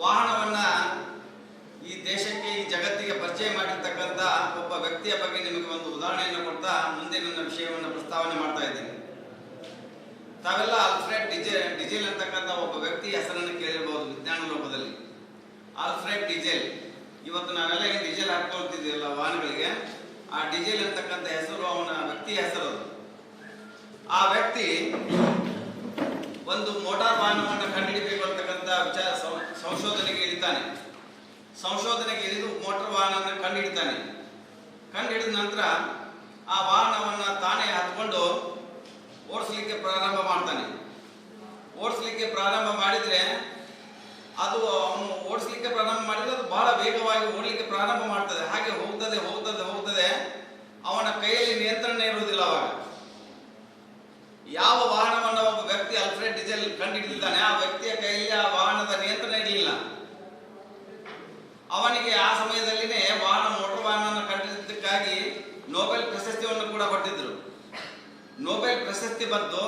ವಾಹನವನ್ನ ಈ ದೇಶಕ್ಕೆ, ಈ ಜಗತ್ತಿಗೆ ಪರಿಚಯ ಮಾಡಿರ್ತಕ್ಕಂಥ ಒಬ್ಬ ವ್ಯಕ್ತಿಯ ಬಗ್ಗೆ ನಿಮಗೆ ಒಂದು ಉದಾಹರಣೆಯನ್ನು ಕೊಡ್ತಾ ಮುಂದೆ ನನ್ನ ವಿಷಯವನ್ನು ಪ್ರಸ್ತಾವನೆ ಮಾಡ್ತಾ ಇದ್ದೀನಿ. ತಾವೆಲ್ಲ ಆಲ್ಫ್ರೆಡ್ ಡಿಜೆಲ್ ಡಿಜೆಲ್ ಅಂತಕ್ಕಂಥ ಒಬ್ಬ ವ್ಯಕ್ತಿ ಹೆಸರನ್ನು ಕೇಳಿರಬಹುದು ವಿಜ್ಞಾನ ಲೋಕದಲ್ಲಿ ಆಲ್ಫ್ರೆಡ್ ಡಿಜೆಲ್. ಇವತ್ತು ನಾವೆಲ್ಲ ಏನು ಡೀಸೆಲ್ ಹಾಕೊಳ್ತಿದ್ದೀವಲ್ಲ ವಾಹನಗಳಿಗೆ? ಆ ಡಿಜೆಲ್ ಅಂತಕ್ಕಂಥ ಹೆಸರು ಅವನ ವ್ಯಕ್ತಿ ಹೆಸರು. ಆ ವ್ಯಕ್ತಿ ಒಂದು ಮೋಟಾರ್ ವಾಹನವನ್ನು ಕಂಡುಹಿಡಿಬೇಕು. ಸಂಶೋಧನೆಗೆ रिलेटेड ಮೋಟಾರ್ ವಾಹನ ಅಂದ್ರೆ ಕಂಡು ಹಿಡಿತಾನೆ ಕಂಡು ಹಿಡಿದ ನಂತರ ಆ ವಾಹನವನ್ನ ತಾನೇ ಹತ್ಕೊಂಡು ಓಡಿಸ್ಲಿಕ್ಕೆ ಪ್ರಾರಂಭ ಮಾಡ್ತಾನೆ. ಓಡಿಸ್ಲಿಕ್ಕೆ ಪ್ರಾರಂಭ ಮಾಡಿದ್ರೆ ಅದು ಅವನು ಓಡಿಸ್ಲಿಕ್ಕೆ ಪ್ರಾರಂಭ ಮಾಡಿದ್ರೆ ಅದು ಬಹಳ ವೇಗವಾಗಿ ಓಡಲಿಕ್ಕೆ ಪ್ರಾರಂಭ ಮಾಡ್ತದೆ. ಹಾಗೆ ಹೋಗ್ತದೆ ಹೋಗ್ತದೆ ಹೋಗ್ತದೆ. ಅವನ ಕೈಯಲ್ಲಿ ನಿಯಂತ್ರಣ ಇರುವುದಿಲ್ಲ ಅವಾಗ. ಯಾವ ವಾಹನವನ್ನು ಒಬ್ಬ ವ್ಯಕ್ತಿ ಅಲ್ಫ್ರೆಡ್ ಡಿಸೆಲ್ ಕಂಡುಹಿಡಿದಿದ್ದಾನೆ ಆ ವ್ಯಕ್ತಿಯ ಕೈಯಲ್ಲಿ ಆ ಇರಲಿಲ್ಲ ಅವನಿಗೆ ಆ ಸಮಯದಲ್ಲಿನೇ ವಾಹನ ಮೋಟರ್ ವಾಹನವನ್ನು ಕಟ್ಟಿದ್ದಕ್ಕಾಗಿ ನೊಬೆಲ್ ಪ್ರಶಸ್ತಿಯನ್ನು ಕೂಡ ಕೊಟ್ಟಿದ್ರು. ನೋಬೆಲ್ ಪ್ರಶಸ್ತಿ ಬಂತು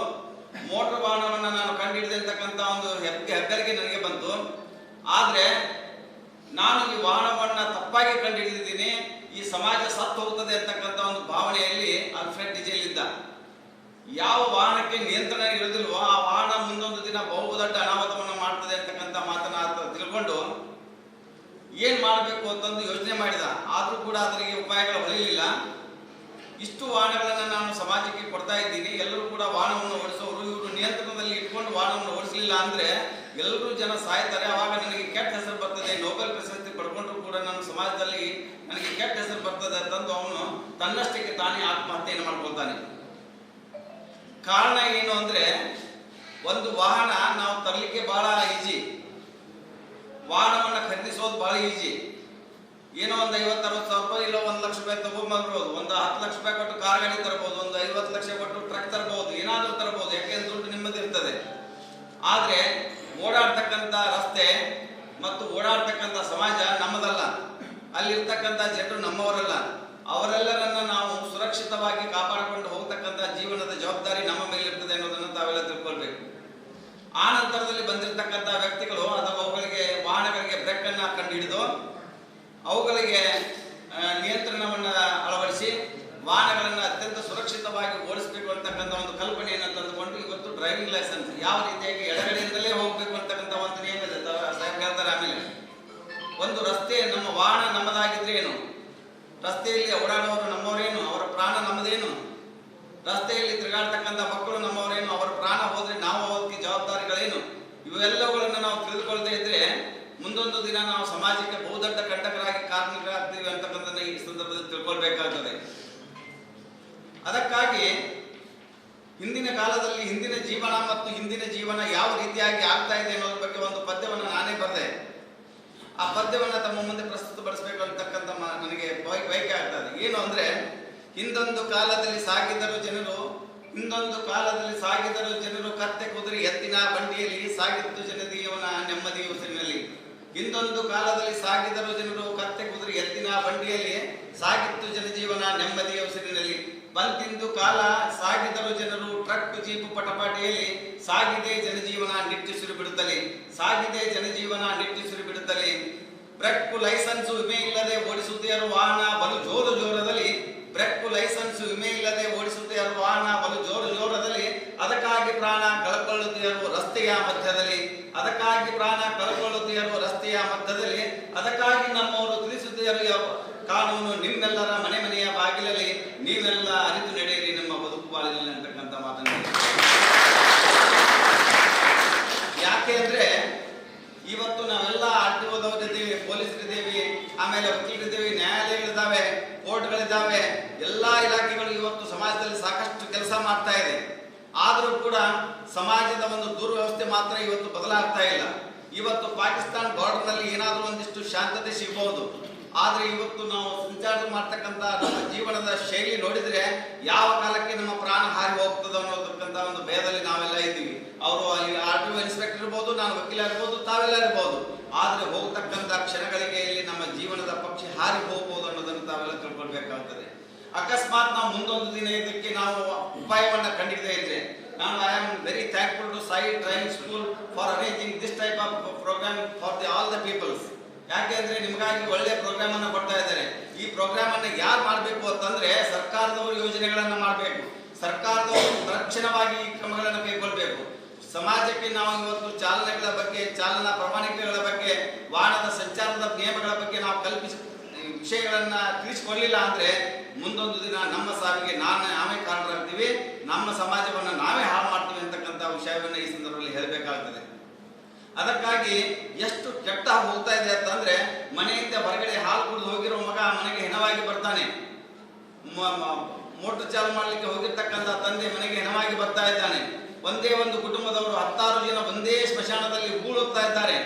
ಮೋಟರ್ ವಾಹನವನ್ನು ನಾನು ಕಂಡುಹಿಡಿದೆ ಅಂತಕ್ಕಂಥ ಒಂದು ಹೆಗ್ಗೆ ಹೆಗ್ಗರಿಗೆ ನನಗೆ ಬಂತು. ಆದರೆ ನಾನು ಈ ವಾಹನವನ್ನು ತಪ್ಪಾಗಿ ಕಂಡುಹಿಡಿದಿದ್ದೀನಿ ಈ ಸಮಾಜ ಸತ್ತು ಹೋಗುತ್ತದೆ ಅಂತಕ್ಕಂಥ ಒಂದು ಭಾವನೆಯಲ್ಲಿ ಅಲ್ಫ್ರೆಡ್ ಡಿಜೆಲ್ ಇದ್ದ. ಯಾವ ವಾಹನಕ್ಕೆ ನಿಯಂತ್ರಣ ಇರೋದಿಲ್ವೋ ಆ ವಾಹನ ಮುಂದೊಂದು ದಿನ ಬಹುದೊಡ್ಡ ಅನಾಹುತವನ್ನು ಮಾಡ್ತದೆ ಅಂತಕ್ಕಂಥ ಮಾತನ್ನ ತಿಳ್ಕೊಂಡು ಏನ್ ಮಾಡಬೇಕು ಅಂತಂದು ಯೋಚನೆ ಮಾಡಿದ. ಆದ್ರೂ ಕೂಡ ಅದರಿಗೆ ಉಪಾಯಗಳು ಹೊಲಿಯಲಿಲ್ಲ ಇಷ್ಟು ವಾಹನಗಳನ್ನು ನಾನು ಸಮಾಜಕ್ಕೆ ಕೊಡ್ತಾ ಇದ್ದೀನಿ. ಎಲ್ಲರೂ ಕೂಡ ವಾಹನವನ್ನು ಓಡಿಸೋರು, ಇವರು ನಿಯಂತ್ರಣದಲ್ಲಿ ಇಟ್ಕೊಂಡು ವಾಹನವನ್ನು ಓಡಿಸಲಿಲ್ಲ ಅಂದ್ರೆ ಎಲ್ಲರೂ ಜನ ಸಾಯ್ತಾರೆ. ಆವಾಗ ನನಗೆ ಕೆಟ್ಟ ಹೆಸರು ಬರ್ತದೆ. ನೊಬೆಲ್ ಪ್ರಶಸ್ತಿ ಪಡ್ಕೊಂಡ್ರು ಕೂಡ ನಮ್ಮ ಸಮಾಜದಲ್ಲಿ ನನಗೆ ಕೆಟ್ಟ ಹೆಸರು ಬರ್ತದೆ ಅಂತಂದು ಅವನು ತನ್ನಷ್ಟಕ್ಕೆ ತಾನೇ ಆತ್ಮಹತ್ಯೆಯನ್ನು ಮಾಡ್ಕೊಳ್ತಾನೆ. ಕಾರಣ ಏನು ಅಂದ್ರೆ, ಒಂದು ವಾಹನ ನಾವು ತರಲಿಕ್ಕೆ ಬಹಳ ಈಜಿ ವಾಹನವನ್ನ ಖರೀದಿಸೋದು ಬಹಳ ಈಜಿ. ಏನೋ ಒಂದು ಐವತ್ತು ಅರವತ್ತು ಸಾವಿರ ರೂಪಾಯಿ ಇಲ್ಲ ಒಂದು ಲಕ್ಷ ರೂಪಾಯಿ ತಗೊಂಡ್ಬರ್ಬೋದು ಒಂದು ಹತ್ತು ಲಕ್ಷ ರೂಪಾಯಿ ಕೊಟ್ಟು ಕಾರ್ ಗಾಡಿ ತರಬಹುದು ಒಂದು ಐವತ್ತು ಲಕ್ಷ ಕೊಟ್ಟು ಟ್ರಕ್ ತರಬಹುದು ಏನಾದರೂ ತರಬಹುದು ಯಾಕೆಂದ್ರೆ ದುಡ್ಡು ನಿಮ್ಮದಿರ್ತದೆ ಆದರೆ ಓಡಾಡ್ತಕ್ಕಂಥ ರಸ್ತೆ ಮತ್ತು ಓಡಾಡ್ತಕ್ಕಂಥ ಸಮಾಜ ನಮ್ಮದಲ್ಲ. ಅಲ್ಲಿರ್ತಕ್ಕಂಥ ಜನರು ನಮ್ಮವರಲ್ಲ. ಅವರೆಲ್ಲರನ್ನ ನಾವು ಸುರಕ್ಷಿತವಾಗಿ ಕಾಪಾಡಿಕೊಂಡು ಹೋಗ್ತಕ್ಕಂಥ ಜೀವನದ ಜವಾಬ್ದಾರಿ ನಮ್ಮ ಮೇಲೆ ಇರ್ತದೆ ಅನ್ನೋದನ್ನು ತಾವೆಲ್ಲ ತಿಳ್ಕೊಳ್ಬೇಕು. ಆ ನಂತರದಲ್ಲಿ ಬಂದಿರತಕ್ಕಂಥ ವ್ಯಕ್ತಿಗಳು ಅಥವಾ ಅವುಗಳಿಗೆ ಕಂಡುಹಿಡಿದು ಕಂಡು ಹಿಡಿದು ಅವುಗಳಿಗೆ ನಿಯಂತ್ರಣವನ್ನ ಅಳವಡಿಸಿ ವಾಹನಗಳನ್ನು ಅತ್ಯಂತ ಸುರಕ್ಷಿತವಾಗಿ ಓಡಿಸಬೇಕು ಅಂತಕ್ಕಂಥ ಒಂದು ಕಲ್ಪನೆಯನ್ನು ತಂದುಕೊಂಡು ಇವತ್ತು ಡ್ರೈವಿಂಗ್ ಲೈಸೆನ್ಸ್ ಯಾವ ರೀತಿಯಾಗಿ ಎಡಗಡೆಯಿಂದಲೇ ಹೋಗಬೇಕು ಅಂತಕ್ಕಂಥ ಒಂದು ನಿಯಮ ಇದೆ ಹೇಳ್ತಾರೆ ಆಮೇಲೆ. ಒಂದು ರಸ್ತೆ ನಮ್ಮ ವಾಹನ ನಮ್ಮದಾಗಿದ್ರೆ ಏನು? ರಸ್ತೆಯಲ್ಲಿ ಓಡಾಡುವವರು ನಮ್ಮವರೇನು? ಅವರ ಪ್ರಾಣ ನಮ್ಮದೇನು? ರಸ್ತೆಯಲ್ಲಿ ತಿರುಗಾಡ್ತಕ್ಕಂಥ ಮಕ್ಕಳು ನಮ್ಮವರೇನು ಅವರ ಪ್ರಾಣ ಹೋದ್ರೆ ನಾವು ಅವಕ್ಕೆ ಜವಾಬ್ದಾರಿಗಳೇನು ಇವೆಲ್ಲವುಗಳನ್ನು ನಾವು ತಿಳಿದುಕೊಳ್ತಾ ಇದ್ರೆ ಮುಂದೊಂದು ದಿನ ನಾವು ಸಮಾಜಕ್ಕೆ ಬಹುದೊಡ್ಡ ಕಂಟಕರಾಗಿ ಕಾರ್ಮಿಕರಾಗ್ತೀವಿ ಅಂತಕ್ಕಂಥದ್ದನ್ನ ಈ ಸಂದರ್ಭದಲ್ಲಿ ತಿಳ್ಕೊಳ್ಬೇಕಾಗ್ತದೆ. ಅದಕ್ಕಾಗಿ ಹಿಂದಿನ ಕಾಲದಲ್ಲಿ ಹಿಂದಿನ ಜೀವನ ಮತ್ತು ಹಿಂದಿನ ಜೀವನ ಯಾವ ರೀತಿಯಾಗಿ ಆಗ್ತಾ ಇದೆ ಅನ್ನೋದ್ರ ಬಗ್ಗೆ ಒಂದು ಪದ್ಯವನ್ನು ನಾನೇ ಬರೆದೆ. ಆ ಪದ್ಯವನ್ನ ತಮ್ಮ ಮುಂದೆ ಪ್ರಸ್ತುತಪಡಿಸಬೇಕು ಅಂತಕ್ಕಂಥ ನನಗೆ ಬಯ- ಬಯಕೆ ಆಗ್ತದೆ. ಏನು ಅಂದ್ರೆ, ಹಿಂದೊಂದು ಕಾಲದಲ್ಲಿ ಸಾಗಿದರು ಜನರು, ಹಿಂದೊಂದು ಕಾಲದಲ್ಲಿ ಸಾಗಿದರು ಜನರು ಕತ್ತೆ ಕುದುರೆ ಎತ್ತಿನ ಬಂಡಿಯಲ್ಲಿ ಸಾಗಿದ್ದು ಜನದೀವನ ನೆಮ್ಮದಿ ಉಸಿರಿನಲ್ಲಿ ಹಿಂದೊಂದು ಕಾಲದಲ್ಲಿ ಸಾಗಿದರು ಜನರು ಕತ್ತೆ ಕುದುರೆ ಎತ್ತಿನ ಬಂಡಿಯಲ್ಲಿ ಸಾಗಿತ್ತು ಜನಜೀವನ ನೆಮ್ಮದಿಯ ಉಸಿರಿನಲ್ಲಿ ಬಂತಿಂದು ಕಾಲ ಸಾಗಿದರು ಜನರು ಟ್ರಕ್ ಜೀಪು ಪಟಪಾಟಿಯಲ್ಲಿ ಸಾಗಿದೆ ಜನಜೀವನ ನಿಟ್ಟುಸಿರು ಬಿಡುತ್ತಲೇ, ಸಾಗಿದೆ ಜನಜೀವನ ನಿಟ್ಟುಸಿರು ಬಿಡುತ್ತಲೇ. ಬ್ರೆಕ್ ಲೈಸೆನ್ಸ್ ವಿಮೆ ಇಲ್ಲದೆ ಓಡಿಸುತ್ತಿರುವ ವಾಹನ ಬಲು ಜೋರು ಜೋರದಲ್ಲಿ. ಬ್ರೆಕ್ ಲೈಸೆನ್ಸ್ ವಿಮೆ ಇಲ್ಲದೆ ಓಡಿಸುತ್ತಿರುವ ವಾಹನ ಬಲು ಜೋರು ಜೋರದಲ್ಲಿ. ಅದಕ್ಕಾಗಿ ಪ್ರಾಣ ಕಳ್ಕೊಳ್ಳುತ್ತಿರುವ ರಸ್ತೆಯ ಮಧ್ಯದಲ್ಲಿ. ಅದಕ್ಕಾಗಿ ಪ್ರಾಣ ಕಳ್ಕೊಳ್ಳುತ್ತಿರುವ ರಸ್ತೆಯ ಮಧ್ಯದಲ್ಲಿ, ಅದಕ್ಕಾಗಿ ನಮ್ಮವರು ತಿಳಿಸುತ್ತಿರುವ ಕಾನೂನು ನಿಮ್ಮೆಲ್ಲರ ಮನೆ ಮನೆಯ ಬಾಗಿಲಲ್ಲಿ ನೀವೆಲ್ಲ ಅರಿತು ನಡೆಯಿರಿ ನಮ್ಮ ಬದುಕು ಬಾಳಿನಲ್ಲಿ ಅಂತಕ್ಕಂಥ ಮಾತನ್ನು ಯಾಕೆ ಅಂದ್ರೆ, ಇವತ್ತು ನಾವೆಲ್ಲ ಆರ್ಟಿಒದವರಿದ್ದೀವಿ ಪೊಲೀಸರಿದ್ದೀವಿ ಆಮೇಲೆ ವಕೀಲರಿದ್ದೀವಿ ನ್ಯಾಯಾಲಯಗಳಿದ್ದಾವೆ ಕೋರ್ಟ್ಗಳಿದ್ದಾವೆ, ಎಲ್ಲಾ ಇಲಾಖೆಗಳು ಇವತ್ತು ಸಮಾಜದಲ್ಲಿ ಸಾಕಷ್ಟು ಕೆಲಸ ಮಾಡ್ತಾ ಇದೆ. ಆದರೂ ಕೂಡ ಸಮಾಜದ ಒಂದು ದುರ್ವ್ಯವಸ್ಥೆ ಮಾತ್ರ ಇವತ್ತು ಬದಲಾಗ್ತಾ ಇಲ್ಲ. ಇವತ್ತು ಪಾಕಿಸ್ತಾನ್ ಬಾರ್ಡರ್ನಲ್ಲಿ ಏನಾದರೂ ಒಂದಿಷ್ಟು ಶಾಂತತೆ ಸಿಗಬಹುದು. ಆದ್ರೆ ಇವತ್ತು ನಾವು ಸಂಚಾರ ಮಾಡ್ತಕ್ಕಂಥ ನಮ್ಮ ಜೀವನದ ಶೈಲಿ ನೋಡಿದ್ರೆ ಯಾವ ಕಾಲಕ್ಕೆ ನಮ್ಮ ಪ್ರಾಣ ಹಾರಿ ಹೋಗ್ತದೆ ಅನ್ನೋದಕ್ಕಂತ ಒಂದು ಭಯದಲ್ಲಿ ನಾವೆಲ್ಲ ಇದ್ದೀವಿ. ಅವರು ಅಲ್ಲಿ ಆರ್ ಟಿ ಇನ್ಸ್ಪೆಕ್ಟರ್ ಇರ್ಬೋದು, ನಾನು ವಕೀಲ ಇರ್ಬೋದು, ತಾವೆಲ್ಲ ಇರ್ಬೋದು. ಆದ್ರೆ ಹೋಗ್ತಕ್ಕಂಥ ಕ್ಷಣಗಳಿಗೆ ಇಲ್ಲಿ ನಮ್ಮ ಜೀವನದ ಪಕ್ಷಿ ಹಾರಿ ಹೋಗ್ಬೋದು ಅನ್ನೋದನ್ನು ತಾವೆಲ್ಲ ತಿಳ್ಕೊಳ್ಬೇಕಾಗ್ತದೆ. ಅಕಸ್ಮಾತ್ ನಾವು ಮುಂದೊಂದು ದಿನ ಇದಕ್ಕೆ ನಾವು ಉಪಾಯವನ್ನ ಕಂಡಿಡದೇ ಇದ್ರೆ, ನಾನು I am very thankful to Sai driving school for arranging this type of programme for the all the peoples ಯಾಕೆಂದ್ರೆ ನಿಮಗಾಗಿ ಒಳ್ಳೆ ಪ್ರೋಗ್ರಾಮ್ ಅನ್ನು ಕೊಡ್ತಾ ಇದ್ದಾರೆ. ಈ ಪ್ರೋಗ್ರಾಮ್ ಅನ್ನು ಯಾರು ಮಾಡಬೇಕು ಅಂತಂದ್ರೆ ಸರ್ಕಾರದವರು ಯೋಜನೆಗಳನ್ನ ಮಾಡಬೇಕು. ಸರ್ಕಾರದವರು ತಕ್ಷಣವಾಗಿ ಈ ಕ್ರಮಗಳನ್ನು ಕೈಗೊಳ್ಳಬೇಕು ಸಮಾಜಕ್ಕೆ ನಾವು ಇವತ್ತು ಚಾಲನೆಗಳ ಬಗ್ಗೆ, ಚಾಲನಾ ಪ್ರಮಾಣಿಕೆಗಳ ಬಗ್ಗೆ, ವಾಹನದ ಸಂಚಾರದ ನಿಯಮಗಳ ಬಗ್ಗೆ ನಾವು ಕಲ್ಪಿಸ ವಿಷಯಗಳನ್ನ ತಿಳಿಸಿಕೊಡ್ಲಿಲ್ಲ ಅಂದ್ರೆ ಮುಂದೊಂದು ದಿನ ನಮ್ಮ ಸಾವಿಗೆ ನಾನೇ ನಾವೇ ಕಾರಣರಾಗ್ತೀವಿ. ನಮ್ಮ ಸಮಾಜವನ್ನು ನಾವೇ ಹಾಳು ಮಾಡ್ತೀವಿ ಅಂತಕ್ಕಂಥ ವಿಷಯವನ್ನು ಈ ಸಂದರ್ಭದಲ್ಲಿ ಹೇಳಬೇಕಾಗ್ತದೆ. ಅದಕ್ಕಾಗಿ ಎಷ್ಟು ಕೆಟ್ಟ ಹೋಗ್ತಾ ಇದೆ ಅಂತಂದ್ರೆ ಮನೆಯಿಂದ ಹೊರಗಡೆ ಹಾಲು ಕುಡಿದು ಹೋಗಿರೋ ಮಗ ಮನೆಗೆ ಹೆಣವಾಗಿ ಬರ್ತಾನೆ. ಮೋಟರ್ ಚಾಲು ಮಾಡಲಿಕ್ಕೆ ಹೋಗಿರ್ತಕ್ಕಂಥ ತಂದೆ ಮನೆಗೆ ಹೆಣವಾಗಿ ಬರ್ತಾ ಇದ್ದಾನೆ. ಒಂದೇ ಒಂದು ಕುಟುಂಬದವರು ಹತ್ತಾರು ಜನ ಒಂದೇ ಸ್ಮಶಾನದಲ್ಲಿ ಹೂಳುತ್ತಾ ಇದ್ದಾರೆ.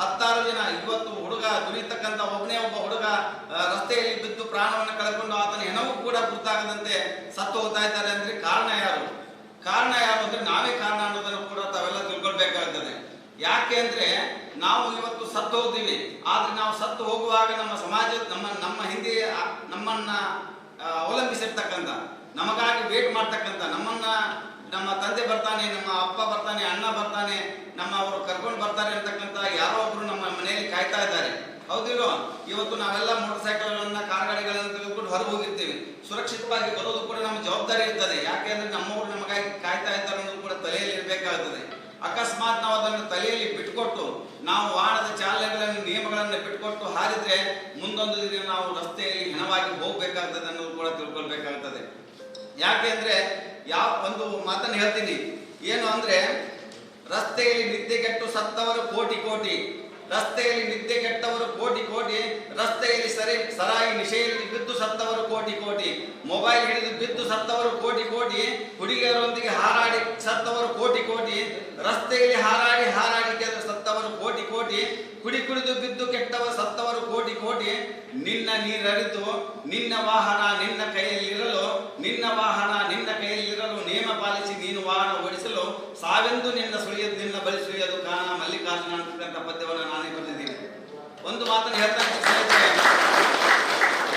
ಹತ್ತಾರು ಜನ ಇವತ್ತು ಹುಡುಗ ದುಡಿತಕ್ಕಂಥ ಒಬ್ಬನೇ ಒಬ್ಬ ಹುಡುಗ ರಸ್ತೆಯಲ್ಲಿ ಬಿದ್ದು ಪ್ರಾಣವನ್ನು ಕಳೆದುಕೊಂಡು ಆತನ ಹೆಣವು ಕೂಡ ಗೊತ್ತಾಗದಂತೆ ಸತ್ತು ಹೋಗ್ತಾ ಇದ್ದಾರೆ ಅಂದ್ರೆ ಕಾರಣ ಯಾರು? ಕಾರಣ ಯಾರು ಅಂದ್ರೆ ನಾವೇ ಕಾರಣ ಅನ್ನೋದನ್ನು ಕೂಡ ತಾವೆಲ್ಲ ತಿಳ್ಕೊಳ್ಬೇಕಾಗ್ತದೆ. ಯಾಕೆ ಅಂದ್ರೆ ನಾವು ಇವತ್ತು ಸತ್ತು ಹೋಗ್ತೀವಿ. ಆದ್ರೆ ನಾವು ಸತ್ತು ಹೋಗುವಾಗ ನಮ್ಮ ಸಮಾಜ, ನಮ್ಮ ನಮ್ಮ ಹಿಂದೆ ನಮ್ಮನ್ನ ಅವಲಂಬಿಸಿರ್ತಕ್ಕಂಥ, ನಮಗಾಗಿ ವೇಟ್ ಮಾಡ್ತಕ್ಕಂಥ, ನಮ್ಮನ್ನ ನಮ್ಮ ತಂದೆ ಬರ್ತಾನೆ, ನಮ್ಮ ಅಪ್ಪ ಬರ್ತಾನೆ, ಅಣ್ಣ ಬರ್ತಾನೆ, ನಮ್ಮ ಅವರು ಕರ್ಕೊಂಡು ಬರ್ತಾರೆ ಅಂತಕ್ಕಂಥ ಯಾರೋ ಒಬ್ರು ನಮ್ಮ ಮನೆಯಲ್ಲಿ ಕಾಯ್ತಾ ಇದ್ದಾರೆ. ಹೌದಿಲ್ವೋ? ಇವತ್ತು ನಾವೆಲ್ಲ ಮೋಟರ್ ಸೈಕಲ್ಗಳನ್ನ ಕಾರ್ಗಾಡಿಗಳನ್ನ ತೆಗೆದುಕೊಂಡು ಹೊರಗೆ ಹೋಗಿರ್ತೀವಿ. ಸುರಕ್ಷಿತವಾಗಿ ಬರೋದು ಕೂಡ ನಮ್ಮ ಜವಾಬ್ದಾರಿ ಇರ್ತದೆ. ಯಾಕೆ ಅಂದ್ರೆ ನಮ್ಮವರು ನಮಗಾಗಿ ಕಾಯ್ತಾ ಇದ್ದಾರೆ ಅನ್ನೋದು ಕೂಡ ತಲೆಯಲ್ಲಿ ಇರಬೇಕಾಗುತ್ತದೆ ಅಕಸ್ಮಾತ್ ನಾವು ಅದನ್ನು ತಲೆಯಲ್ಲಿ ಬಿಟ್ಕೊಟ್ಟು, ನಾವು ವಾಹನದ ಚಾಲನೆಗಳನ್ನು, ನಿಯಮಗಳನ್ನು ಬಿಟ್ಕೊಟ್ಟು ಹಾರಿದ್ರೆ ಮುಂದೊಂದು ದಿನ ನಾವು ರಸ್ತೆಯಲ್ಲಿ ಹೆಣವಾಗಿ ಹೋಗ್ಬೇಕಾಗ್ತದೆ ಅನ್ನೋದು ಕೂಡ ತಿಳ್ಕೊಳ್ಬೇಕಾಗ್ತದೆ. ಯಾಕೆ ಅಂದ್ರೆ ಯಾವ ಒಂದು ಮಾತನ್ನು ಹೇಳ್ತೀನಿ. ಏನು ಅಂದ್ರೆ ರಸ್ತೆಯಲ್ಲಿ ನಿದ್ದೆಗೆಟ್ಟು ಸತ್ತವರು ಕೋಟಿ ಕೋಟಿ. ರಸ್ತೆಯಲ್ಲಿ ನಿದ್ದೆ ಕೆಟ್ಟವರು ಕೋಟಿ ಕೋಟಿ, ರಸ್ತೆಯಲ್ಲಿ ಸರಿ, ಸರಾಯಿ ನಿಶೆಯಲ್ಲಿ ಬಿದ್ದು ಸತ್ತವರು ಕೋಟಿ ಕೋಟಿ, ಮೊಬೈಲ್ ಹಿಡಿದು ಬಿದ್ದು ಸತ್ತವರು ಕೋಟಿ ಕೋಟಿ, ಹುಡುಗಿಯರೊಂದಿಗೆ ಹಾರಾಡಿ ಸತ್ತವರು ಕೋಟಿ ಕೋಟಿ, ರಸ್ತೆಯಲ್ಲಿ ಹಾರಾಡಿ ಹಾರಾಡಿ ಸತ್ತವರು ಕೋಟಿ ಕೋಟಿ, ಕುಡಿ ಕುಡಿದು ಬಿದ್ದು ಕೆಟ್ಟವರು ಸತ್ತವರು ಕೋಟಿ ಕೋಟಿ, ನಿನ್ನ ನೀರರಿತು ನಿನ್ನ ವಾಹನ ನಿನ್ನ ಕೈಯಲ್ಲಿರಲು, ನಿನ್ನ ವಾಹನ ನಿನ್ನ ಕೈಯಲ್ಲಿರಲು ನಿಯಮ ಪಾಲಿಸಿ ನೀನು ವಾಹನ ಓಡಿಸಲು, ಸಾವೆಂದು ನಿನ್ನ ಸುಳಿಯದು ನಿನ್ನ ಬಳಿ ಸುಳಿಯದು ಕಾರಣ ಮಲ್ಲಿಕಾರ್ಜುನ ಅಂತಕ್ಕಂಥ ಪದ್ಯವನ್ನು ಒಂದು ಮಾತನ್ನು ಹೇಳ್ತಾ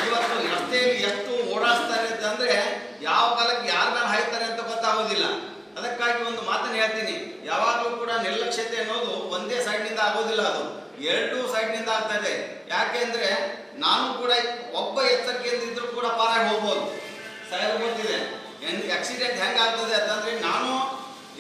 ಇವತ್ತು ರಸ್ತೆಯಲ್ಲಿ ಎಷ್ಟು ಓಡಾಡ್ತಾರೆ ಅಂದ್ರೆ ಯಾವ ಕಾಲಕ್ಕೆ ಯಾರ ಮೇಲೆ ಹಾಯ್ತಾರೆ ಅಂತ ಗೊತ್ತಾಗೋದಿಲ್ಲ ಅದಕ್ಕಾಗಿ ಒಂದು ಮಾತನ್ನು ಹೇಳ್ತೀನಿ. ಯಾವಾಗಲೂ ಕೂಡ ನಿರ್ಲಕ್ಷ್ಯತೆ ಅನ್ನೋದು ಒಂದೇ ಸೈಡ್ನಿಂದ ಆಗೋದಿಲ್ಲ ಅದು. ಎರಡೂ ಸೈಡ್ನಿಂದ ಆಗ್ತಾ ಇದೆ. ಯಾಕೆಂದ್ರೆ ನಾನು ಕೂಡ ಒಬ್ಬ ಎಚ್ಚರಿಕೆಯಿಂದ ಇದ್ರೂ ಕೂಡ ಪಾರಾಗಿ ಹೋಗ್ಬೋದು. ಸಾಹೇಬ್ ಗೊತ್ತಿದೆ. ಆಕ್ಸಿಡೆಂಟ್ ಹೆಂಗ್ ಆಗ್ತದೆ ಅಂತಂದ್ರೆ ನಾನು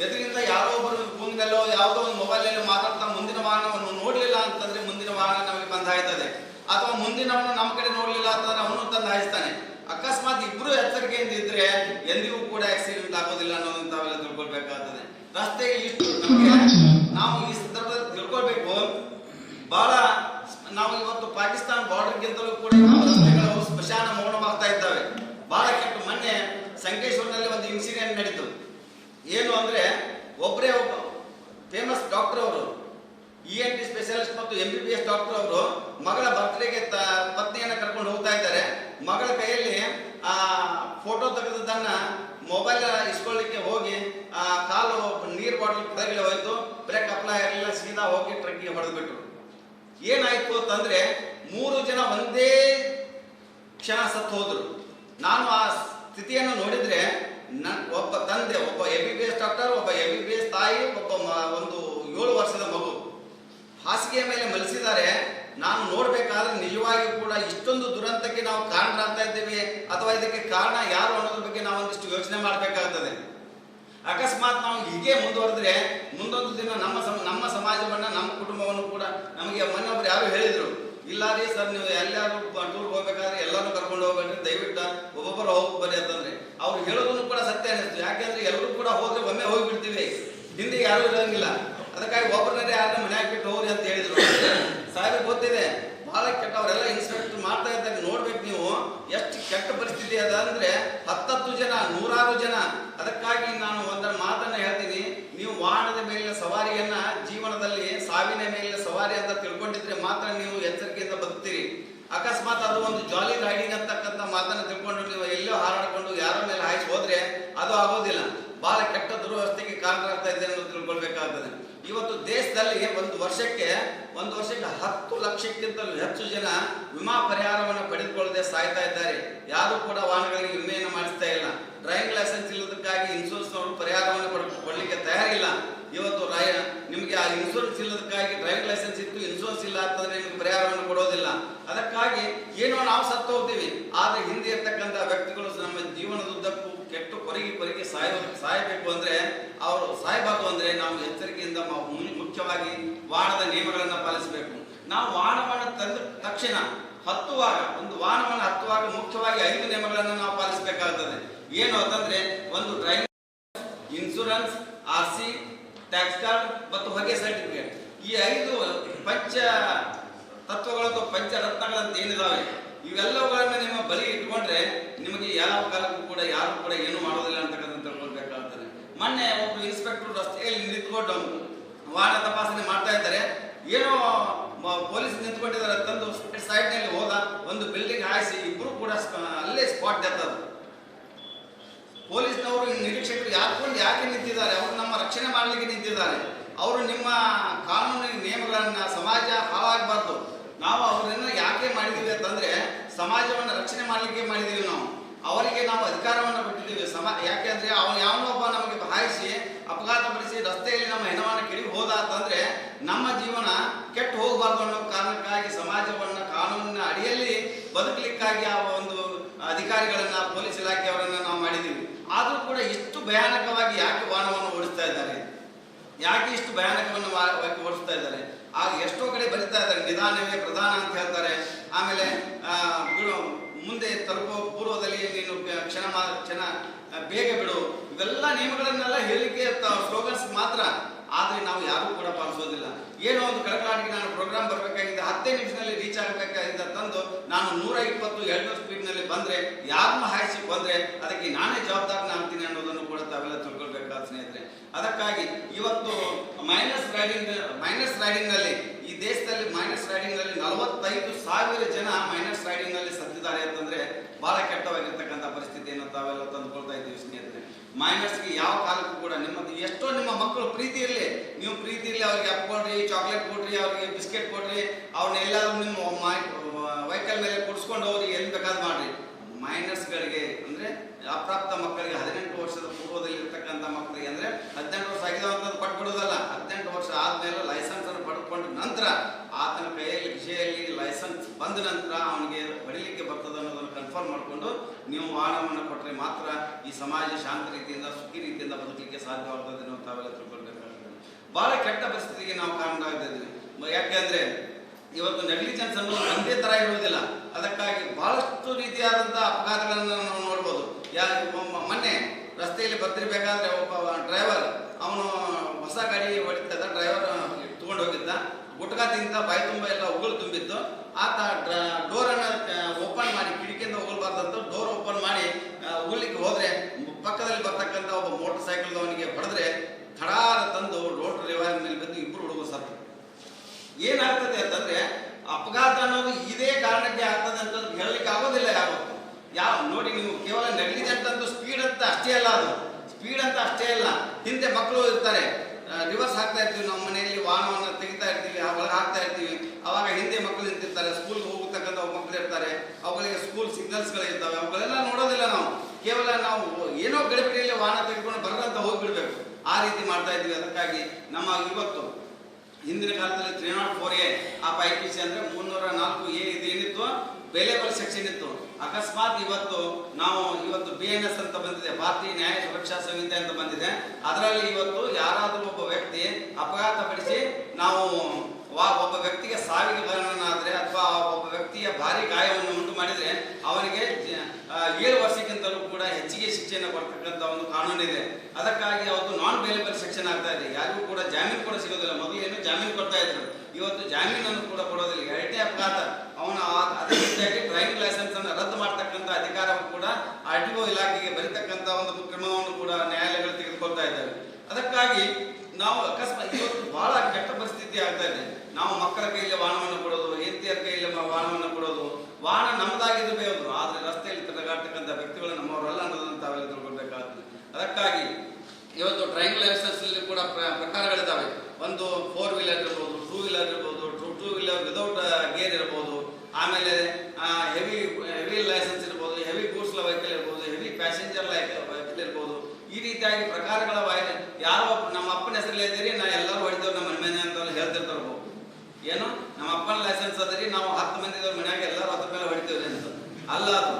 ಎದುರಿಂದ ಯಾರೋ ಒಬ್ಬರು ಫೋನ್ನಲ್ಲೋ ಯಾವುದೋ ಒಂದು ಮೊಬೈಲಲ್ಲಿ ಮಾತಾಡ್ತಾ ಮುಂದಿನ ವಾಹನವನ್ನು ನೋಡಲಿಲ್ಲ ಅಂತಂದ್ರೆ ಮುಂದಿನ ವಾಹನ ನಮಗೆ ಬಂದ್ ಆಯ್ತದೆ ಅಥವಾ ಮುಂದಿನವನು ನಮ್ಮ ಕಡೆ ನೋಡಲಿಲ್ಲ ಅಂತಂದ್ರೆ ಅವನು ತಂದು ಹಾಯಿಸ್ತಾನೆ. ಅಕಸ್ಮಾತ್ ಇಬ್ರು ಎಚ್ಚರಿಕೆಯಿಂದ ಇದ್ರೆ ಎಂದಿಗೂ ಕೂಡ ಆಕ್ಸಿಡೆಂಟ್ ಆಗೋದಿಲ್ಲ ಅನ್ನೋದನ್ನ ತಾವೆಲ್ಲ ತಿಳ್ಕೊಳ್ಬೇಕಾಗ್ತದೆ. ರಸ್ತೆ ಇಷ್ಟು ನಾವು ಈ ಸಂದರ್ಭದಲ್ಲಿ ತಿಳ್ಕೊಳ್ಬೇಕು. ಬಹಳ ನಾವು ಇವತ್ತು ಪಾಕಿಸ್ತಾನ ಬಾರ್ಡರ್ಗಿಂತಲೂ ಕೂಡ ರಸ್ತೆಗಳು ಸ್ಮಶಾನ ಮೌನವಾಗ್ತಾ ಇದ್ದಾವೆ. ಬಹಳ ಕೆಟ್ಟು ಮೊನ್ನೆ ಸಂಕೇಶ್ವರದಲ್ಲಿ ಒಂದು ಇನ್ಸಿಡೆಂಟ್ ನಡೀತು. ಏನು ಅಂದ್ರೆ ಒಬ್ಬರೇ ಒಬ್ಬ ಫೇಮಸ್ ಡಾಕ್ಟರ್ ಅವರು ಇ ಎನ್ ಟಿ ಸ್ಪೆಷಲಿಸ್ಟ್ ಮತ್ತು M B B S doctor ಅವರು ಮಗಳ ಬರ್ತ್ಡೇಗೆ ಪತ್ನಿಯನ್ನ ಕರ್ಕೊಂಡು ಹೋಗ್ತಾ ಇದ್ದಾರೆ. ಮಗಳ ಕೈಯಲ್ಲಿ, ಆ ಫೋಟೋ ತೆಗೆದದ್ದನ್ನ ಮೊಬೈಲ್ ಇಸ್ಕೊಳ್ಳಿಕ್ಕೆ ಹೋಗಿ, ಆ, ಕಾಲು ನೀರ್ ಬಾಟಲ್ ಕೆಳಗಡೆ ಹೋಯ್ತು ಬ್ರೇಕ್ ಅಪ್ಲೈ ಆಗಲಿಲ್ಲ, ಸೀದಾ ಹೋಗಿ ಟ್ರಕ್ಕಿಗೆ ಹೊಡೆದು ಬಿಟ್ರು ಏನಾಯ್ತು ಅಂತಂದ್ರೆ, ಮೂರು ಜನ ಒಂದೇ ಕ್ಷಣ ಸತ್ತು ಹೋದ್ರು. ನಾನು ಆ ಸ್ಥಿತಿಯನ್ನು ನೋಡಿದ್ರೆ ಒಬ್ಬ ತಂದೆ, ಒಬ್ಬ M B B S doctor ಒಬ್ಬ ಎಂ ಬಿ ಬಿ ಎಸ್ ತಾಯಿ, ಒಬ್ಬ ಒಂದು ಏಳು ವರ್ಷದ ಮಗು. ಹಾಸಿಗೆಯ ಮೇಲೆ ಮಲಸಿದ್ದಾರೆ. ನಾನು ನೋಡಬೇಕಾದ್ರೆ ನಿಜವಾಗಿಯೂ ಕೂಡ ಇಷ್ಟೊಂದು ದುರಂತಕ್ಕೆ ನಾವು ಕಾರಣರಾಗ್ತಾ ಇದ್ದೇವೆ ಅಥವಾ ಇದಕ್ಕೆ ಕಾರಣ ಯಾರು ಅನ್ನೋದ್ರ ಬಗ್ಗೆ ನಾವು ಒಂದಿಷ್ಟು ಯೋಚನೆ ಮಾಡಬೇಕಾಗ್ತದೆ. ಅಕಸ್ಮಾತ್ ನಾವು ಹೀಗೆ ಮುಂದುವರೆದ್ರೆ ಮುಂದೊಂದು ದಿನ ನಮ್ಮ ನಮ್ಮ ಸಮಾಜವನ್ನ, ನಮ್ಮ ಕುಟುಂಬವನ್ನು ಕೂಡ ನಮಗೆ ಮೊನ್ನೊಬ್ರು ಯಾರು ಹೇಳಿದ್ರು, ಇಲ್ಲ ರೀ ಸರ್, ನೀವು ಎಲ್ಲಾರು ಟೂರ್ ಹೋಗ್ಬೇಕಾದ್ರೆ ಎಲ್ಲರೂ ಕರ್ಕೊಂಡು ಹೋಗ್ಬೇಕ್ರಿ ದಯವಿಟ್ಟು ಒಬ್ಬೊಬ್ಬರು ಹೋಗಿ ಬರ್ರಿ ಅಂತಂದ್ರೆ. ಅವ್ರು ಹೇಳೋದನ್ನು ಕೂಡ ಸತ್ಯ ಅನಿಸ್ತು ಯಾಕೆಂದ್ರೆ ಎಲ್ಲರೂ ಕೂಡ ಹೋದ್ರೆ ಒಮ್ಮೆ ಹೋಗಿಬಿಡ್ತೀವಿ. ಹಿಂದೆ ಯಾರು ಇರೋಂಗಿಲ್ಲ. ಅದಕ್ಕಾಗಿ ಒಬ್ಬರನ್ನೇ ಯಾರನ್ನ ಮನ್ಯಾಗ ಬಿಟ್ಟು ಹೋಗ್ರಿ ಅಂತ ಹೇಳಿದ್ರು. ಸಾಹೇಬ್ ಗೊತ್ತಿದೆ, ಬಹಳ ಕೆಟ್ಟ ಅವರೆಲ್ಲ ಇನ್ಸ್ಪೆಕ್ಟರ್ ಮಾಡ್ತಾ ಇದ್ದಾಗ ನೋಡ್ಬೇಕು ನೀವು, ಎಷ್ಟು ಕೆಟ್ಟ ಪರಿಸ್ಥಿತಿ ಅದ ಅಂದ್ರೆ ಹತ್ತತ್ತು ಜನ, ನೂರಾರು ಜನ. ಅದಕ್ಕಾಗಿ ನಾನು ಒಂದರ ಮಾತನ್ನ ಹೇಳ್ತೀನಿ. ನೀವು ವಾಹನದ ಮೇಲಿನ ಸವಾರಿಯನ್ನ ಜೀವನದಲ್ಲಿ ಸಾವಿನ ಮೇಲಿನ ಸವಾರಿ ಅಂತ ತಿಳ್ಕೊಂಡಿದ್ರೆ ಮಾತ್ರ ನೀವು ಎಚ್ಚರಿಕೆಯಿಂದ ಬದುಕ್ತೀರಿ. ಅಕಸ್ಮಾತ್ ಅದು ಒಂದು ಜಾಲಿ ರೈಡಿಂಗ್ ಅಂತಕ್ಕಂಥ ಮಾತನ್ನ ತಿಳ್ಕೊಂಡು ನೀವು ಎಲ್ಲೋ ಹಾರಾಡಿಕೊಂಡು ಯಾರ ಮೇಲೆ ಹಾಯಿಸಿ ಹೋದ್ರೆ ಅದು ಆಗೋದಿಲ್ಲ. ಬಹಳ ಕೆಟ್ಟ ದುರವಸ್ಥೆಗೆ ಆಗ್ತಾ ಇದೆ ಅನ್ನೋದು ತಿಳ್ಕೊಳ್ಬೇಕಾಗ್ತದೆ. ಇವತ್ತು ದೇಶದಲ್ಲಿ ಒಂದು ವರ್ಷಕ್ಕೆ ಒಂದು ವರ್ಷಕ್ಕೆ ಹತ್ತು ಲಕ್ಷಕ್ಕಿಂತಲೂ ಹೆಚ್ಚು ಜನ ವಿಮಾ ಪರಿಹಾರವನ್ನು ಪಡೆದುಕೊಳ್ಳದೆ ಸಾಯ್ತಾ ಇದ್ದಾರೆ. ಯಾರು ಕೂಡ ವಾಹನಗಳಿಗೆ ವಿಮೆಯನ್ನು ಮಾಡಿಸ್ತಾ ಇಲ್ಲ. ಡ್ರೈವಿಂಗ್ ಲೈಸೆನ್ಸ್ ಇಲ್ಲದಕ್ಕಾಗಿ ಇನ್ಶೂರೆನ್ಸ್ ಅವರು ಪರಿಹಾರವನ್ನು ಪಡ್- ತಯಾರಿಲ್ಲ ಇವತ್ತು ರಾಯ ನಿಮಗೆ ಆ ಇನ್ಶೂರೆನ್ಸ್ ಇಲ್ಲದಕ್ಕಾಗಿ ಡ್ರೈವಿಂಗ್ ಲೈಸೆನ್ಸ್ ಇತ್ತು ಇನ್ಶೂರೆನ್ಸ್ ಇಲ್ಲ ಅಂತಂದ್ರೆ ನಿಮಗೆ ಪರಿಹಾರವನ್ನು ಕೊಡೋದಿಲ್ಲ. ಅದಕ್ಕಾಗಿ ಏನೋ ನಾವು ಸತ್ತು ಹೋಗ್ತೀವಿ. ಆದ್ರೆ ಹಿಂದೆ ಇರ್ತಕ್ಕಂಥ ವ್ಯಕ್ತಿಗಳು ನಮ್ಮ ಜೀವನದುದ್ದಕ್ಕೂ ಕೆಟ್ಟು ಕೊರಗಿ ಕೊರಗಿ ಸಾಯ, ಸಾಯಬೇಕು ಅಂದ್ರೆ ಅವರು ಸಾಯಬಾರ್ದು ಅಂದ್ರೆ ನಾವು ಎಚ್ಚರಿಕೆಯಿಂದ ಮುಖ್ಯವಾಗಿ ವಾಹನದ ನಿಯಮಗಳನ್ನ ಪಾಲಿಸಬೇಕು. ನಾವು ವಾಹನವನ್ನು ತಂದ ತಕ್ಷಣ ಹತ್ತುವಾಗ ಒಂದು ವಾಹನವನ್ನು ಹತ್ತುವಾಗ ಮುಖ್ಯವಾಗಿ ಐದು ನಿಯಮಗಳನ್ನು ನಾವು ಪಾಲಿಸಬೇಕಾಗುತ್ತದೆ ಏನು ಅಂತಂದ್ರೆ ಒಂದು driving insurance R C tax card ಮತ್ತು ಹೊಗೆ ಸರ್ಟಿಫಿಕೇಟ್ ಈ ಐದು ಪಂಚ ತತ್ವಗಳು ಅಥವಾ ಪಂಚರತ್ನಗಳಂತ ಏನಿದಾವೆ, ಇವೆಲ್ಲವುಗಳನ್ನ ನಿಮ್ಮ ಬಲಿ ಇಟ್ಕೊಂಡ್ರೆ ನಿಮಗೆ ಯಾವ ಕಾಲಕ್ಕೂ ಕೂಡ ಯಾರು ಕೂಡ ಏನು ಮಾಡೋದಿಲ್ಲ ಅಂತಕ್ಕಂಥ ಮೊನ್ನೆ ಒಬ್ಬರು ಇನ್ಸ್ಪೆಕ್ಟರ್ ರಸ್ತೆಯಲ್ಲಿ ನಿಂತ್ಕೊಂಡು ವಾಹನ ತಪಾಸಣೆ ಮಾಡ್ತಾ ಇದ್ದಾರೆ. ಏನೋ ಪೊಲೀಸ್ ನಿಂತ್ಕೊಂಡಿದ್ದಾರೆ, ತಂದು ಸೈಡ್ನಲ್ಲಿ ಹೋದ ಒಂದು ಬಿಲ್ಡಿಂಗ್ ಹಾಯಿಸಿ ಇಬ್ರು ಕೂಡ ಅಲ್ಲೇ ಸ್ಪಾಟ್ ಡೆತ್ ಪೊಲೀಸ್ನವರು ನಿರೀಕ್ಷಕರು ಯಾಕೊಂಡು ಯಾಕೆ ನಿಂತಿದ್ದಾರೆ? ಅವರು ನಮ್ಮ ರಕ್ಷಣೆ ಮಾಡಲಿಕ್ಕೆ ನಿಂತಿದ್ದಾರೆ. ಅವರು ನಿಮ್ಮ ಕಾನೂನಿನ ನಿಯಮಗಳನ್ನು ಸಮಾಜ ಹಾಳಾಗಬಾರ್ದು. ನಾವು ಅವರನ್ನ ಯಾಕೆ ಮಾಡಿದ್ದೀವಿ ಅಂತಂದ್ರೆ, ಸಮಾಜವನ್ನು ರಕ್ಷಣೆ ಮಾಡಲಿಕ್ಕೆ ಮಾಡಿದ್ದೀವಿ ನಾವು. ಅವರಿಗೆ ನಾವು ಅಧಿಕಾರವನ್ನು ಕೊಟ್ಟಿದ್ದೀವಿ. ಸಮ, ಯಾಕೆ ಅಂದ್ರೆ ಅವನು ಯಾವನೊಬ್ಬ ನಮಗೆ ಹಾಯಿಸಿ ಅಪಘಾತ ಪಡಿಸಿ ರಸ್ತೆಯಲ್ಲಿ ನಮ್ಮ ಹೆಣವನ್ನು ಕಿಡಿ ಹೋದ ಅಂತಂದ್ರೆ ನಮ್ಮ ಜೀವನ ಕೆಟ್ಟು ಹೋಗಬಾರ್ದು ಅನ್ನೋ ಕಾರಣಕ್ಕಾಗಿ ಸಮಾಜವನ್ನ, ಕಾನೂನಿನ ಅಡಿಯಲ್ಲಿ ಬದುಕಲಿಕ್ಕಾಗಿ ಆ ಒಂದು ಅಧಿಕಾರಿಗಳನ್ನ, ಪೊಲೀಸ್ ಇಲಾಖೆಯವರನ್ನ ನಾವು ಮಾಡಿದ್ದೀವಿ. ಆದರೂ ಕೂಡ ಇಷ್ಟು ಭಯಾನಕವಾಗಿ ಯಾಕೆ ವಾಹನವನ್ನು ಓಡಿಸ್ತಾ ಇದ್ದಾರೆ? ಯಾಕೆ ಇಷ್ಟು ಭಯಾನಕವನ್ನು ಓಡಿಸ್ತಾ ಇದ್ದಾರೆ? ಆಗ ಎಷ್ಟೋ ಕಡೆ ಬರಿತಾ ಇದ್ದಾರೆ. ನಿಧಾನವೇ ಪ್ರಧಾನ ಅಂತ ಹೇಳ್ತಾರೆ. ಆಮೇಲೆ ಮುಂದೆ ತಲುಪುವ ಪೂರ್ವದಲ್ಲಿ ನೀನು ಕ್ಷಣ ಕ್ಷಣ ಬೇಗ ಬಿಡು. ಇವೆಲ್ಲ ನಿಯಮಗಳನ್ನೆಲ್ಲ ಹೇಳಿಕೆ ಸ್ಲೋಗನ್ಸ್ ಮಾತ್ರ. ಆದರೆ ನಾವು ಯಾರು ಕೂಡ ಪಾಲಿಸೋದಿಲ್ಲ. ಏನೋ ಒಂದು ಕಳಕಳಾಟಿಗೆ ನಾನು ಪ್ರೋಗ್ರಾಮ್ ಬರಬೇಕಾಗಿದ್ದ ಹತ್ತೇ ನಿಮಿಷದಲ್ಲಿ ರೀಚ್ ಆಗಬೇಕಾಗಿದ್ದ ತಂದು ನಾನು ನೂರ ಇಪ್ಪತ್ತು ಸ್ಪೀಡ್ನಲ್ಲಿ ಬಂದ್ರೆ ಯಾರನ್ನ ಹಾಯಿಸಿ ಬಂದ್ರೆ ಅದಕ್ಕೆ ನಾನೇ ಜವಾಬ್ದಾರನಾಗ್ತೀನಿ ಅನ್ನೋದನ್ನು ಕೂಡ ತಾವೆಲ್ಲ ತಿಳ್ಕೊಳ್ಬೇಕಾದ ಸ್ನೇಹಿತರೆ. ಅದಕ್ಕಾಗಿ ಇವತ್ತು ಮೈನಸ್ ರೈಡಿಂಗ್ ಮೈನಸ್ ರೈಡಿಂಗ್ನಲ್ಲಿ ಈ ದೇಶದಲ್ಲಿ ಮೈನಸ್ ರೈಡಿಂಗ್ನಲ್ಲಿ ನಲವತ್ತೈದು ಸಾವಿರ ಜನ ಮೈನಸ್ ರೈಡಿಂಗ್ನಲ್ಲಿ ಸತ್ತಿದ್ದಾರೆ ಅಂತಂದ್ರೆ ಬಹಳ ಕೆಟ್ಟವಾಗಿರ್ತಕ್ಕಂಥ ಪರಿಸ್ಥಿತಿಯನ್ನು ತಾವೆಲ್ಲ ತಂದುಕೊಳ್ತಾ ಇದ್ದೀವಿ ಸ್ನೇಹಿತರೆ. ಮೈನಸ್ಗೆ ಯಾವ ಕಾಲಕ್ಕೂ ಕೂಡ ನಿಮ್ಮ ಎಷ್ಟೋ ನಿಮ್ಮ ಮಕ್ಕಳು ಪ್ರೀತಿ ಇರಲಿ, ನೀವು ಪ್ರೀತಿ ಇರಲಿ, ಅವ್ರಿಗೆ ಅಪ್ ಕೊಡ್ರಿ ಚಾಕ್ಲೇಟ್ ಕೊಡ್ರಿ, ಅವ್ರಿಗೆ ಬಿಸ್ಕೆಟ್ ಕೊಡ್ರಿ ಅವ್ರನ್ನ ಎಲ್ಲಾದ್ರೂ ನಿಮ್ಮ ವೆಹಿಕಲ್ ಮೇಲೆ ಕುಡಿಸ್ಕೊಂಡು ಅವ್ರಿಗೆ ಎಲ್ಲಿ ಬೇಕಾದ್ ಮಾಡ್ರಿ. ಮೈನಸ್ಗಳಿಗೆ ಅಂದ್ರೆ ಅಪ್ರಾಪ್ತ ಮಕ್ಕಳಿಗೆ ಹದಿನೆಂಟು ವರ್ಷದ ಪೂರ್ವದಲ್ಲಿ ಇರ್ತಕ್ಕಂಥ ಮಕ್ಕಳಿಗೆ ಅಂದ್ರೆ ಹದಿನೆಂಟು ವರ್ಷ ಆಗಿದವಂತ ಪಟ್ಬಿಡೋದಲ್ಲ, ಹದಿನೆಂಟು ವರ್ಷ ಆದ್ಮೇಲೆ ಲೈಸೆನ್ಸ್ ನಂತರ ಆತನ ಕೈಯಲ್ಲಿ ವಿಷಯಲ್ಲಿ ಲೈಸೆನ್ಸ್ ಬಂದ ನಂತರ ಅವನಿಗೆ ಹೊಡಿಲಿಕ್ಕೆ ಬರ್ತದೆ ಅನ್ನೋದನ್ನು ಕನ್ಫರ್ಮ್ ಮಾಡಿಕೊಂಡು ನೀವು ವಾಹನವನ್ನು ಕೊಟ್ಟರೆ ಮಾತ್ರ ಈ ಸಮಾಜ ಶಾಂತ ರೀತಿಯಿಂದ, ಸುಖಿ ರೀತಿಯಿಂದ ಬದುಕಲಿಕ್ಕೆ ಸಾಧ್ಯವಾಗ್ತದೆ ಅನ್ನೋ ತಾವೆಲ್ಲ ತಿಳ್ಕೊಳ್ಬೇಕಾಗ್ತದೆ. ಬಹಳ ಕೆಟ್ಟ ಪರಿಸ್ಥಿತಿಗೆ ನಾವು ಕಾರಣರಾಗ್ತಿದ್ವಿ ಯಾಕೆಂದ್ರೆ ಇವತ್ತು ನೆಗ್ಲಿಜೆನ್ಸ್ ಅನ್ನೋದು ಒಂದೇ ತರ ಇರುವುದಿಲ್ಲ. ಅದಕ್ಕಾಗಿ ಬಹಳಷ್ಟು ರೀತಿಯಾದಂತಹ ಅಪಘಾತಗಳನ್ನು ನಾವು ನೋಡ್ಬೋದು. ಯಾರು ಮೊನ್ನೆ ರಸ್ತೆಯಲ್ಲಿ ಬರ್ತಿರ್ಬೇಕಾದ್ರೆ ಒಬ್ಬ ಡ್ರೈವರ್ ಅವನು ಹೊಸ ಗಾಡಿ ಹೊಡಿತಾ ಡ್ರೈವರ್ ತಗೊಂಡು ಹೋಗಿದ್ದ ಗುಟ್ಕಾ ತಿಂತ ಬಾಯಿ ತುಂಬ ಎಲ್ಲ ಉಗುಳು ತುಂಬಿತ್ತು. ಆತ ಡೋರ್ ಅನ್ನ ಓಪನ್ ಮಾಡಿ, ಕಿಟಕಿಯಿಂದ ಉಗುಳ್ಬಾರ್ದಂತ ಡೋರ್ ಓಪನ್ ಮಾಡಿ ಉಗುಳ್ಲಿಕ್ಕೆ ಹೋದ್ರೆ ಪಕ್ಕದಲ್ಲಿ ಬರ್ತಕ್ಕಂಥ ಒಬ್ಬ ಮೋಟರ್ ಸೈಕಲ್ ಅವನಿಗೆ ಹೊಡೆದ್ರೆ ಥಡಾರ ತಂದು ರೋಡ್ ರಿವೈರ್ ಮೇಲೆ ಬಂದು ಇಬ್ರು ಹುಡುಗರು ಸತ್ತು. ಏನಾಗ್ತದೆ ಅಂತಂದ್ರೆ ಅಪಘಾತ ಅನ್ನೋದು ಇದೇ ಕಾರಣಕ್ಕೆ ಆಗ್ತದೆ ಅಂತ ಹೇಳಲಿಕ್ಕೆ ಆಗೋದಿಲ್ಲ ಯಾವ ಯಾವ, ನೋಡಿ ನೀವು ಕೇವಲ ನೆಗ್ಲಿಜೆಂಟ್ ಅಂತ ಸ್ಪೀಡ್ ಅಂತ ಅಷ್ಟೇ ಅಲ್ಲ ಅದು. ಸ್ಪೀಡ್ ಅಂತ ಅಷ್ಟೇ ಅಲ್ಲ. ರಿವರ್ಸ್ ಹಾಕ್ತಾ ಇರ್ತೀವಿ, ನಮ್ಮ ಮನೆಯಲ್ಲಿ ವಾಹನವನ್ನು ತೆಗಿತಾ ಇರ್ತೀವಿ ಒಳಗೆ ಹಾಕ್ತಾ ಇರ್ತೀವಿ. ಅವಾಗ ಹಿಂದೆ ಮಕ್ಕಳು ನಿಂತಿರ್ತಾರೆ ಸ್ಕೂಲ್ಗೆ ಹೋಗತಕ್ಕಂಥ ಮಕ್ಕಳು ಇರ್ತಾರೆ. ಅವುಗಳಿಗೆ ಸ್ಕೂಲ್ ಸಿಗ್ನಲ್ಸ್ಗಳಿರ್ತವೆ ಅವುಗಳೆಲ್ಲ ನೋಡೋದಿಲ್ಲ ನಾವು. ಕೇವಲ ನಾವು ಏನೋ ಗಡಿಬಿಡಿಯಲ್ಲಿ ವಾಹನ ತೆಗೆದುಕೊಂಡು ಬರಲಂತ ಹೋಗಿಬಿಡ್ಬೇಕು. ಆ ರೀತಿ ಮಾಡ್ತಾ ಇದ್ದೀವಿ. ಅದಕ್ಕಾಗಿ ನಮ್ಮ ಇವತ್ತು ಹಿಂದಿನ ಕಾಲದಲ್ಲಿ ತ್ರೀ ನಾಟ್ ಫೋರ್ ಎ ಆ ಪೈಪಿಸಿ ಅಂದ್ರೆ ಮುನ್ನೂರ ನಾಲ್ಕು ಎ ಇದು. ಏನಿತ್ತು? ಬೇಲೆಬಲ್ ಸೆಕ್ಷನ್ ಇತ್ತು. ಅಕಸ್ಮಾತ್ ಇವತ್ತು ನಾವು ಇವತ್ತು ಬಿ ಎನ್ ಎಸ್ ಅಂತ ಬಂದಿದೆ, ಭಾರತೀಯ ನ್ಯಾಯ ಸುರಕ್ಷಾ ಸಂಹಿತೆ ಅಂತ ಬಂದಿದೆ. ಅದರಲ್ಲಿ ಇವತ್ತು ಯಾರಾದರೂ ಒಬ್ಬ ವ್ಯಕ್ತಿ ಅಪಘಾತ ಪಡಿಸಿ ನಾವು ಒಬ್ಬ ವ್ಯಕ್ತಿಗೆ ಸಾವಿಗೆ ಕಾರಣನಾದ್ರೆ ಅಥವಾ ಒಬ್ಬ ವ್ಯಕ್ತಿಯ ಭಾರಿ ಗಾಯವನ್ನು ಉಂಟು ಮಾಡಿದ್ರೆ ಅವನಿಗೆ ಏಳು ವರ್ಷಕ್ಕಿಂತಲೂ ಕೂಡ ಹೆಚ್ಚಿಗೆ ಶಿಕ್ಷೆಯನ್ನು ಕೊಡ್ತಕ್ಕಂಥ ಒಂದು ಕಾನೂನಿದೆ. ಅದಕ್ಕಾಗಿ ಅವತ್ತು ನಾನ್ ಬೇಲೆಬಲ್ ಸೆಕ್ಷನ್ ಆಗ್ತಾ ಇದೆ. ಯಾರಿಗೂ ಕೂಡ ಜಾಮೀನು ಕೂಡ ಸಿಗೋದಿಲ್ಲ. ಮೊದಲು ಏನು ಜಾಮೀನು ಕೊಡ್ತಾ ಇದ್ರು. ಇವತ್ತು ಜಾಮೀನನ್ನು ಕೂಡ ಕೊಡೋದಿಲ್ಲ. ಎರಡೇ ಅಪಘಾತ. ಅವನು ಅದೇ ರೀತಿಯಾಗಿ ಡ್ರೈವಿಂಗ್ ಲೈಸೆನ್ಸ್ ಅನ್ನು ರದ್ದು ಮಾಡ್ತಕ್ಕಂಥ ಅಧಿಕಾರವು ಕೂಡ ಆರ್ ಟಿ ಒ ಇಲಾಖೆಗೆ ಬರೀತಕ್ಕಂಥ ಒಂದು ಕ್ರಮವನ್ನು ಕೂಡ ನ್ಯಾಯಾಲಯಗಳು ತೆಗೆದುಕೊಳ್ತಾ ಇದ್ದಾವೆ. ಅದಕ್ಕಾಗಿ ನಾವು ಅಕಸ್ಮಾತ್ ಇವತ್ತು ಬಹಳ ಕೆಟ್ಟ ಪರಿಸ್ಥಿತಿ ಆಗ್ತಾ ಇದೆ. ನಾವು ಮಕ್ಕಳ ಕೈಯಲ್ಲಿ ವಾಹನವನ್ನು ಕೊಡೋದು, ಹೆಂಡತಿಯರ ಕೈಯಲ್ಲಿ ವಾಹನವನ್ನು ಕೊಡೋದು. ವಾಹನ ನಮ್ಮದಾಗಿದ್ದು ಬೇಯೋದು, ಆದ್ರೆ ರಸ್ತೆಯಲ್ಲಿ ತಿರುಗಾಡ್ತಕ್ಕಂಥ ವ್ಯಕ್ತಿಗಳು ನಮ್ಮವರಲ್ಲ ಅನ್ನೋದನ್ನು ತಾವೆಲ್ಲ ತಿಳ್ಕೊಳ್ಬೇಕಾಗ್ತದೆ. ಅದಕ್ಕಾಗಿ ಇವತ್ತು ಡ್ರೈವಿಂಗ್ ಲೈಸೆನ್ಸ್ ಅಲ್ಲಿ ಕೂಡ ಪ್ರ- ಪ್ರಕಾರಗಳಿದ್ದಾವೆ. ಒಂದು ಫೋರ್ ವೀಲರ್ ಇರ್ಬೋದು ಟೂ ವೀಲರ್ ಇರ್ಬೋದು two two wheeler without gear ಇರ್ಬೋದು. ಆಮೇಲೆ ಹೆವಿ ಹೆವಿ ಲೈಸೆನ್ಸ್ ಇರ್ಬೋದು ಹೆವಿ ಗೂಡ್ಸ್ ವೆಹಿಕಲ್ ಇರ್ಬೋದು ಹೆವಿ ಪ್ಯಾಸೆಂಜರ್ ಈ ರೀತಿಯಾಗಿ ಪ್ರಕಾರಗಳ ಯಾರೋ ನಮ್ಮ ಅಪ್ಪನ ಹೆಸರಲ್ಲಿ ಇದ್ದೀರಿ, ನಾ ಎಲ್ಲರೂ ಹೊಡಿತೇವೆ ನಮ್ಮ ಮನೆ ಮನೆ ಅಂತ ಹೇಳ್ತಿರ್ತಾರ ಒಬ್ಬ. ಏನು? ನಮ್ಮ ಅಪ್ಪನ ಲೈಸೆನ್ಸ್ ಅದರಿ, ನಾವು ಹತ್ತು ಮಂದಿ ಮನೆಯಾಗ ಎಲ್ಲರೂ ಅದ್ರ ಮೇಲೆ ಹೊಡಿತೇವೆ ಅಂತ. ಅಲ್ಲ ಅದು.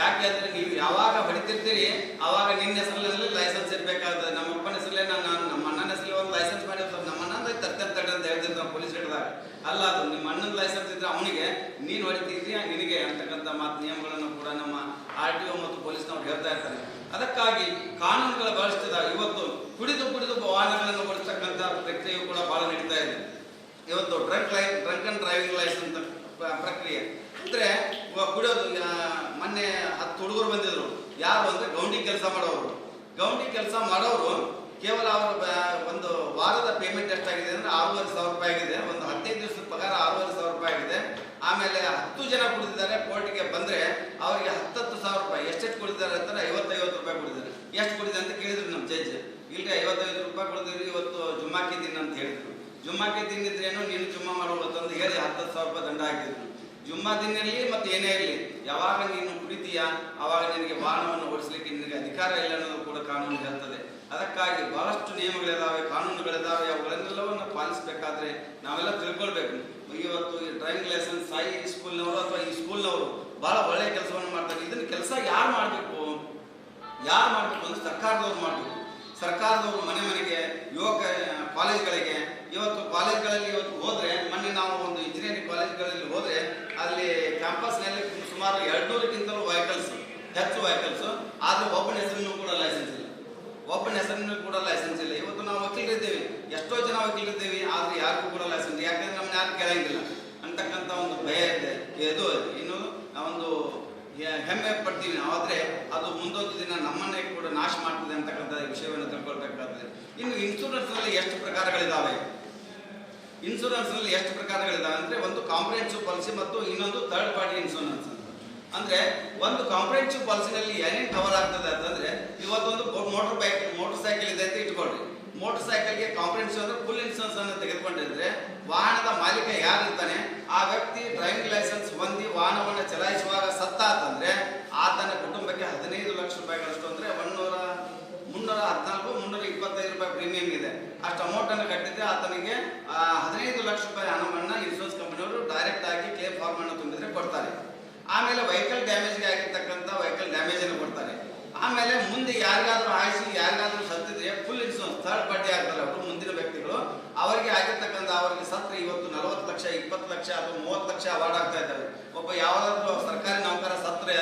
ಯಾಕೆ ಅಂದ್ರೆ ನೀವು ಯಾವಾಗ ಹೊಡಿತಿರ್ತೀರಿ, ಅವಾಗ ನಿನ್ನ ಹೆಸರಲ್ಲಿ ಲೈಸೆನ್ಸ್ ಇರ್ಬೇಕಾಗ್ತದೆ. ನಮ್ಮ ಅಪ್ಪನ ಹೆಸರಲ್ಲೇ ನಾನು ನಮ್ಮ ಅಣ್ಣನ ಹೆಸರಲ್ಲಿ ಒಂದು ಲೈಸೆನ್ಸ್ ಮಾಡಿರ್ತಾರೆ. ನಮ್ಮ ಅಣ್ಣ ಅಂದ್ರೆ ತಡ ಅಂತ ಹೇಳ್ತಿರ್ತಾರೆ ಪೊಲೀಸ್ ಹಿಡಿದಾಗ. ಅಲ್ಲ ಅದು, ನಿಮ್ಮ ಅಣ್ಣನ ಲೈಸೆನ್ಸ್ ಇದ್ರೆ ಅವನಿಗೆ, ನೀನು ಹೊಡಿತಿದ್ರಿ ನಿನಗೆ ಅಂತಕ್ಕಂಥ ಮಾತು ನಿಯಮಗಳನ್ನು ಕೂಡ ನಮ್ಮ ಆರ್ ಟಿ ಒ ಮತ್ತು ಪೊಲೀಸ್ನವ್ರು ಹೇಳ್ತಾ ಇರ್ತಾರೆ. ಅದಕ್ಕಾಗಿ ಕಾನೂನುಗಳ ಬಳಸ್ತಿದ್ದಾರೆ ಇವತ್ತು ಕುಡಿದು ಕುಡಿದು ವಾಹನಗಳನ್ನು ಓಡಿಸ್ತಕ್ಕಂಥ ಪ್ರಕ್ರಿಯೆಯು ಕೂಡ ಬಹಳ ನಡೀತಾ ಇದೆ ಇವತ್ತು ಡ್ರಂಕ್ ಲೈ ಡ್ರಂಕ್ ಅಂಡ್ ಡ್ರೈವಿಂಗ್ ಲೈಸೆನ್ಸ್ ಪ್ರ- ಪ್ರಕ್ರಿಯೆ. ಅಂದ್ರೆ ಕುಡಿಯೋದು ಮೊನ್ನೆ ಹತ್ತು ಹುಡುಗರು ಬಂದಿದ್ರು. ಯಾರು ಅಂದರೆ ಗೌಂಡಿ ಕೆಲಸ ಮಾಡೋರು. ಗೌಂಡಿ ಕೆಲಸ ಮಾಡೋರು ಕೇವಲ ಅವರ ಒಂದು ವಾರದ ಪೇಮೆಂಟ್ ಎಷ್ಟಾಗಿದೆ ಅಂದ್ರೆ ಆರೂವರೆ ಸಾವಿರ ರೂಪಾಯಿ ಆಗಿದೆ. ಒಂದು ಹದಿನೈದು ದಿವಸದ ಪಗಾರ ಆರೂವರೆ ಸಾವಿರ ರೂಪಾಯಿ ಆಗಿದೆ. ಆಮೇಲೆ ಹತ್ತು ಜನ ಕುಡಿದಿದ್ದಾರೆ, ಕೋರ್ಟಿಗೆ ಬಂದ್ರೆ ಅವರಿಗೆ ಹತ್ತತ್ತು ಸಾವಿರ ರೂಪಾಯಿ. ಎಷ್ಟೆಷ್ಟು ಕುಡಿದಿದ್ದಾರೆ ಅಂತಾರೆ ಐವತ್ತೈವತ್ತು ರೂಪಾಯಿ ಕುಡಿದಿದ್ದಾರೆ. ಎಷ್ಟು ಕುಡಿದೆ ಅಂತ ಕೇಳಿದ್ರು ನಮ್ಮ ಜಡ್ಜ್ ಇಲ್ಲಿ ಐವತ್ತೈದು ರೂಪಾಯಿ ಕುಡಿದಿರಿ ಇವತ್ತು ಜುಮ್ಮಾಕಿದ್ದೀನಿ ಅಂತ ಹೇಳಿದ್ರು. ಜುಮ್ಮಾಕ್ಕೆ ತಿಂದಿದ್ರೇನು ನೀನು ಜುಮ್ಮ ಅಂತ ಹೇಳಿ ಹತ್ತು ಸಾವಿರ ರೂಪಾಯಿ ದಂಡ ಹಾಕಿದ್ರು. ಜುಮ್ಮಾ ದಿನ ಇರಲಿ ಮತ್ತೆ ಏನೇ ಇರಲಿ, ಯಾವಾಗ ನೀನು ಕುಡಿತೀಯ? ಅವಾಗ ನಿನಗೆ ವಾಹನವನ್ನು ಓಡಿಸಲಿಕ್ಕೆ ನಿನಗೆ ಅಧಿಕಾರ ಇಲ್ಲ ಅನ್ನೋದು ಕೂಡ ಕಾನೂನು ಹೇಳ್ತದೆ. ಅದಕ್ಕಾಗಿ ಬಹಳಷ್ಟು ನಿಯಮಗಳಿದಾವೆ, ಕಾನೂನುಗಳಿದಾವೆ. ಅವುಗಳನ್ನೆಲ್ಲವನ್ನು ಪಾಲಿಸಬೇಕಾದ್ರೆ ನಾವೆಲ್ಲ ತಿಳ್ಕೊಳ್ಬೇಕು. ಇವತ್ತು ಈ ಡ್ರೈವಿಂಗ್ ಲೈಸೆನ್ಸ್ ಸಾಯಿ ಸ್ಕೂಲ್ನವರು ಅಥವಾ ಈ ಸ್ಕೂಲ್ನವರು ಬಹಳ ಒಳ್ಳೆಯ ಕೆಲಸವನ್ನು ಮಾಡ್ತಾರೆ. ಇದನ್ನು ಕೆಲಸ ಯಾರು ಮಾಡಬೇಕು? ಯಾರು ಮಾಡಬೇಕು? ಅಂದ್ರೆ ಸರ್ಕಾರದವ್ರು ಮಾಡಬೇಕು. ಸರ್ಕಾರದವರು ಮನೆ ಮನೆಗೆ, ಯುವಕ, ಕಾಲೇಜ್ಗಳಿಗೆ ಇವತ್ತು ಕಾಲೇಜ್ಗಳಲ್ಲಿ ಇವತ್ತು ಹೋದ್ರೆ, ಮೊನ್ನೆ ನಾವು ಒಂದು ಇಂಜಿನಿಯರಿಂಗ್ ಕಾಲೇಜ್ಗಳಲ್ಲಿ ಹೋದ್ರೆ, ಅಲ್ಲಿ ಕ್ಯಾಂಪಸ್ನಲ್ಲಿ ಸುಮಾರು ಎರಡ್ನೂರಕ್ಕಿಂತಲೂ ವೆಹಿಕಲ್ಸ್ ಹೆಚ್ಚು ವೆಹಿಕಲ್ಸ್ ಆದ್ರೆ ಒಬ್ಬನ ಹೆಸರಿನೂ ಕೂಡ ಲೈಸೆನ್ಸ್ ಇಲ್ಲ. ಒಬ್ಬನ ಹೆಸರಿನೂ ಕೂಡ ಲೈಸೆನ್ಸ್ ಇಲ್ಲ. ಇವತ್ತು ನಾವು ವಕೀಲರಿದ್ದೇವೆ ಎಷ್ಟೋ ಜನ ವಕೀಲರಿದ್ದೇವೆ ಆದ್ರೆ ಯಾರಿಗೂ ಕೂಡ ಲೈಸೆನ್ಸ್ ಯಾಕಂದ್ರೆ ನಮ್ಮನ್ನ ಯಾರು ಕೇಳಂಗಿಲ್ಲ. ಅಂತಕ್ಕಂಥ ಒಂದು ಭಯ ಇದೆ. ಇದು ಇನ್ನು ಒಂದು ಹೆಮ್ಮೆ ಪಡ್ತೀವಿ. ನಾವು ಆದ್ರೆ ಅದು ಮುಂದೊಂದು ದಿನ ನಮ್ಮನ್ನೇ ಕೂಡ ನಾಶ ಮಾಡ್ತದೆ ಅಂತಕ್ಕಂಥ ವಿಷಯವನ್ನು ತಿಳ್ಕೊಳ್ಬೇಕಾಗ್ತದೆ. ಇನ್ನು ಇನ್ಶೂರೆನ್ಸ್ ಎಷ್ಟು ಪ್ರಕಾರಗಳಿದಾವೆ? ಇನ್ಶೂರೆನ್ಸ್ನಲ್ಲಿ ಎಷ್ಟು ಪ್ರಕಾರಗಳಿದಾವೆ ಅಂದ್ರೆ ಒಂದು ಕಾಂಪ್ರಿಹೆನ್ಸಿವ್ ಪಾಲಿಸಿ ಮತ್ತು ಇನ್ನೊಂದು ಥರ್ಡ್ ಪಾರ್ಟಿ ಇನ್ಶೂರೆನ್ಸ್ ಅಂದ್ರೆ ಒಂದು ಕಾಂಪ್ರಿಹೆನ್ಸಿವ್ ಪಾಲಿಸಿನಲ್ಲಿ ಏನೇನು ಕವರ್ ಆಗ್ತದೆ ಅಂತಂದ್ರೆ ಇವತ್ತೊಂದು ಮೋಟರ್ ಬೈಕ್ ಮೋಟರ್ ಸೈಕಲ್ ಇದೆ ಅಂತ ಇಟ್ಕೊಳ್ರಿ. ಮೋಟರ್ ಸೈಕಲ್ಗೆ ಕಾಂಪ್ರಿಹೆನ್ಸಿವ್ ಅಂದ್ರೆ ಫುಲ್ ಇನ್ಶೂರೆನ್ಸ್ ಅನ್ನು ತೆಗೆದುಕೊಂಡಿದ್ರೆ ವಾಹನದ ಮಾಲೀಕ ಯಾರಿರ್ತಾನೆ ಆ ವ್ಯಕ್ತಿ ಡ್ರೈವಿಂಗ್ ಲೈಸೆನ್ಸ್ ಹೊಂದಿ ವಾಹನವನ್ನು ಚಲಾಯಿಸುವಾಗ ಸತ್ತ ಅಂತಂದ್ರೆ ಆತನ ಕುಟುಂಬಕ್ಕೆ ಹದಿನೈದು ಲಕ್ಷ ರೂಪಾಯಿಗಳಷ್ಟು ಅಂದ್ರೆ ಒಂದೂರ ಮುನ್ನೂರ ಹದಿನಾಲ್ಕು, ಮುನ್ನೂರ ಇಪ್ಪತ್ತೈದು ರೂಪಾಯಿ ಪ್ರೀಮಿಯಂ ಇದೆ. ಅಷ್ಟು ಅಮೌಂಟ್ ಅನ್ನು ಕಟ್ಟಿದ್ರೆ ಆತನಿಗೆ ಹದಿನೈದು ಲಕ್ಷ ರೂಪಾಯಿ ಹಣವನ್ನ ಇನ್ಶೂರೆನ್ಸ್ ಕಂಪನಿಯವರು ಡೈರೆಕ್ಟ್ ಆಗಿ ಕ್ಲೇಮ್ ಫಾರ್ಮ್ ಅನ್ನು ತುಂಬಿದ್ರೆ ಕೊಡ್ತಾರೆ. ಆಮೇಲೆ ವೆಹಿಕಲ್ ಡ್ಯಾಮೇಜ್ಗೆ ಆಗಿರ್ತಕ್ಕಂಥ ವೆಹಿಕಲ್ ಡ್ಯಾಮೇಜ್ ಅನ್ನು ಕೊಡ್ತಾರೆ. ಆಮೇಲೆ ಮುಂದೆ ಯಾರಿಗಾದ್ರೂ ಆಯಿಸಿ ಯಾರಿಗಾದ್ರೂ ಸತ್ತಿದ್ರೆ ಫುಲ್ ಇನ್ಶೂರೆನ್ಸ್ ಥರ್ಡ್ ಪಾರ್ಟಿ ಆಗ್ತಾರೆ ಅವರು, ಮುಂದಿನ ವ್ಯಕ್ತಿಗಳು, ಅವರಿಗೆ ಆಗಿರ್ತಕ್ಕಂಥ ಅವರಿಗೆ ಸತ್ರ ಇವತ್ತು ನಲವತ್ತು ಲಕ್ಷ, ಇಪ್ಪತ್ತು ಲಕ್ಷ ಅಥವಾ ಮೂವತ್ತು ಲಕ್ಷ ಅವಾರ್ಡ್ ಆಗ್ತಾ ಇದ್ದಾರೆ ಒಬ್ಬ ಯಾವ್ದಾದ್ರು ಸರ್ಕಾರಿ ನೌಕರ ಸತ್ರೆ,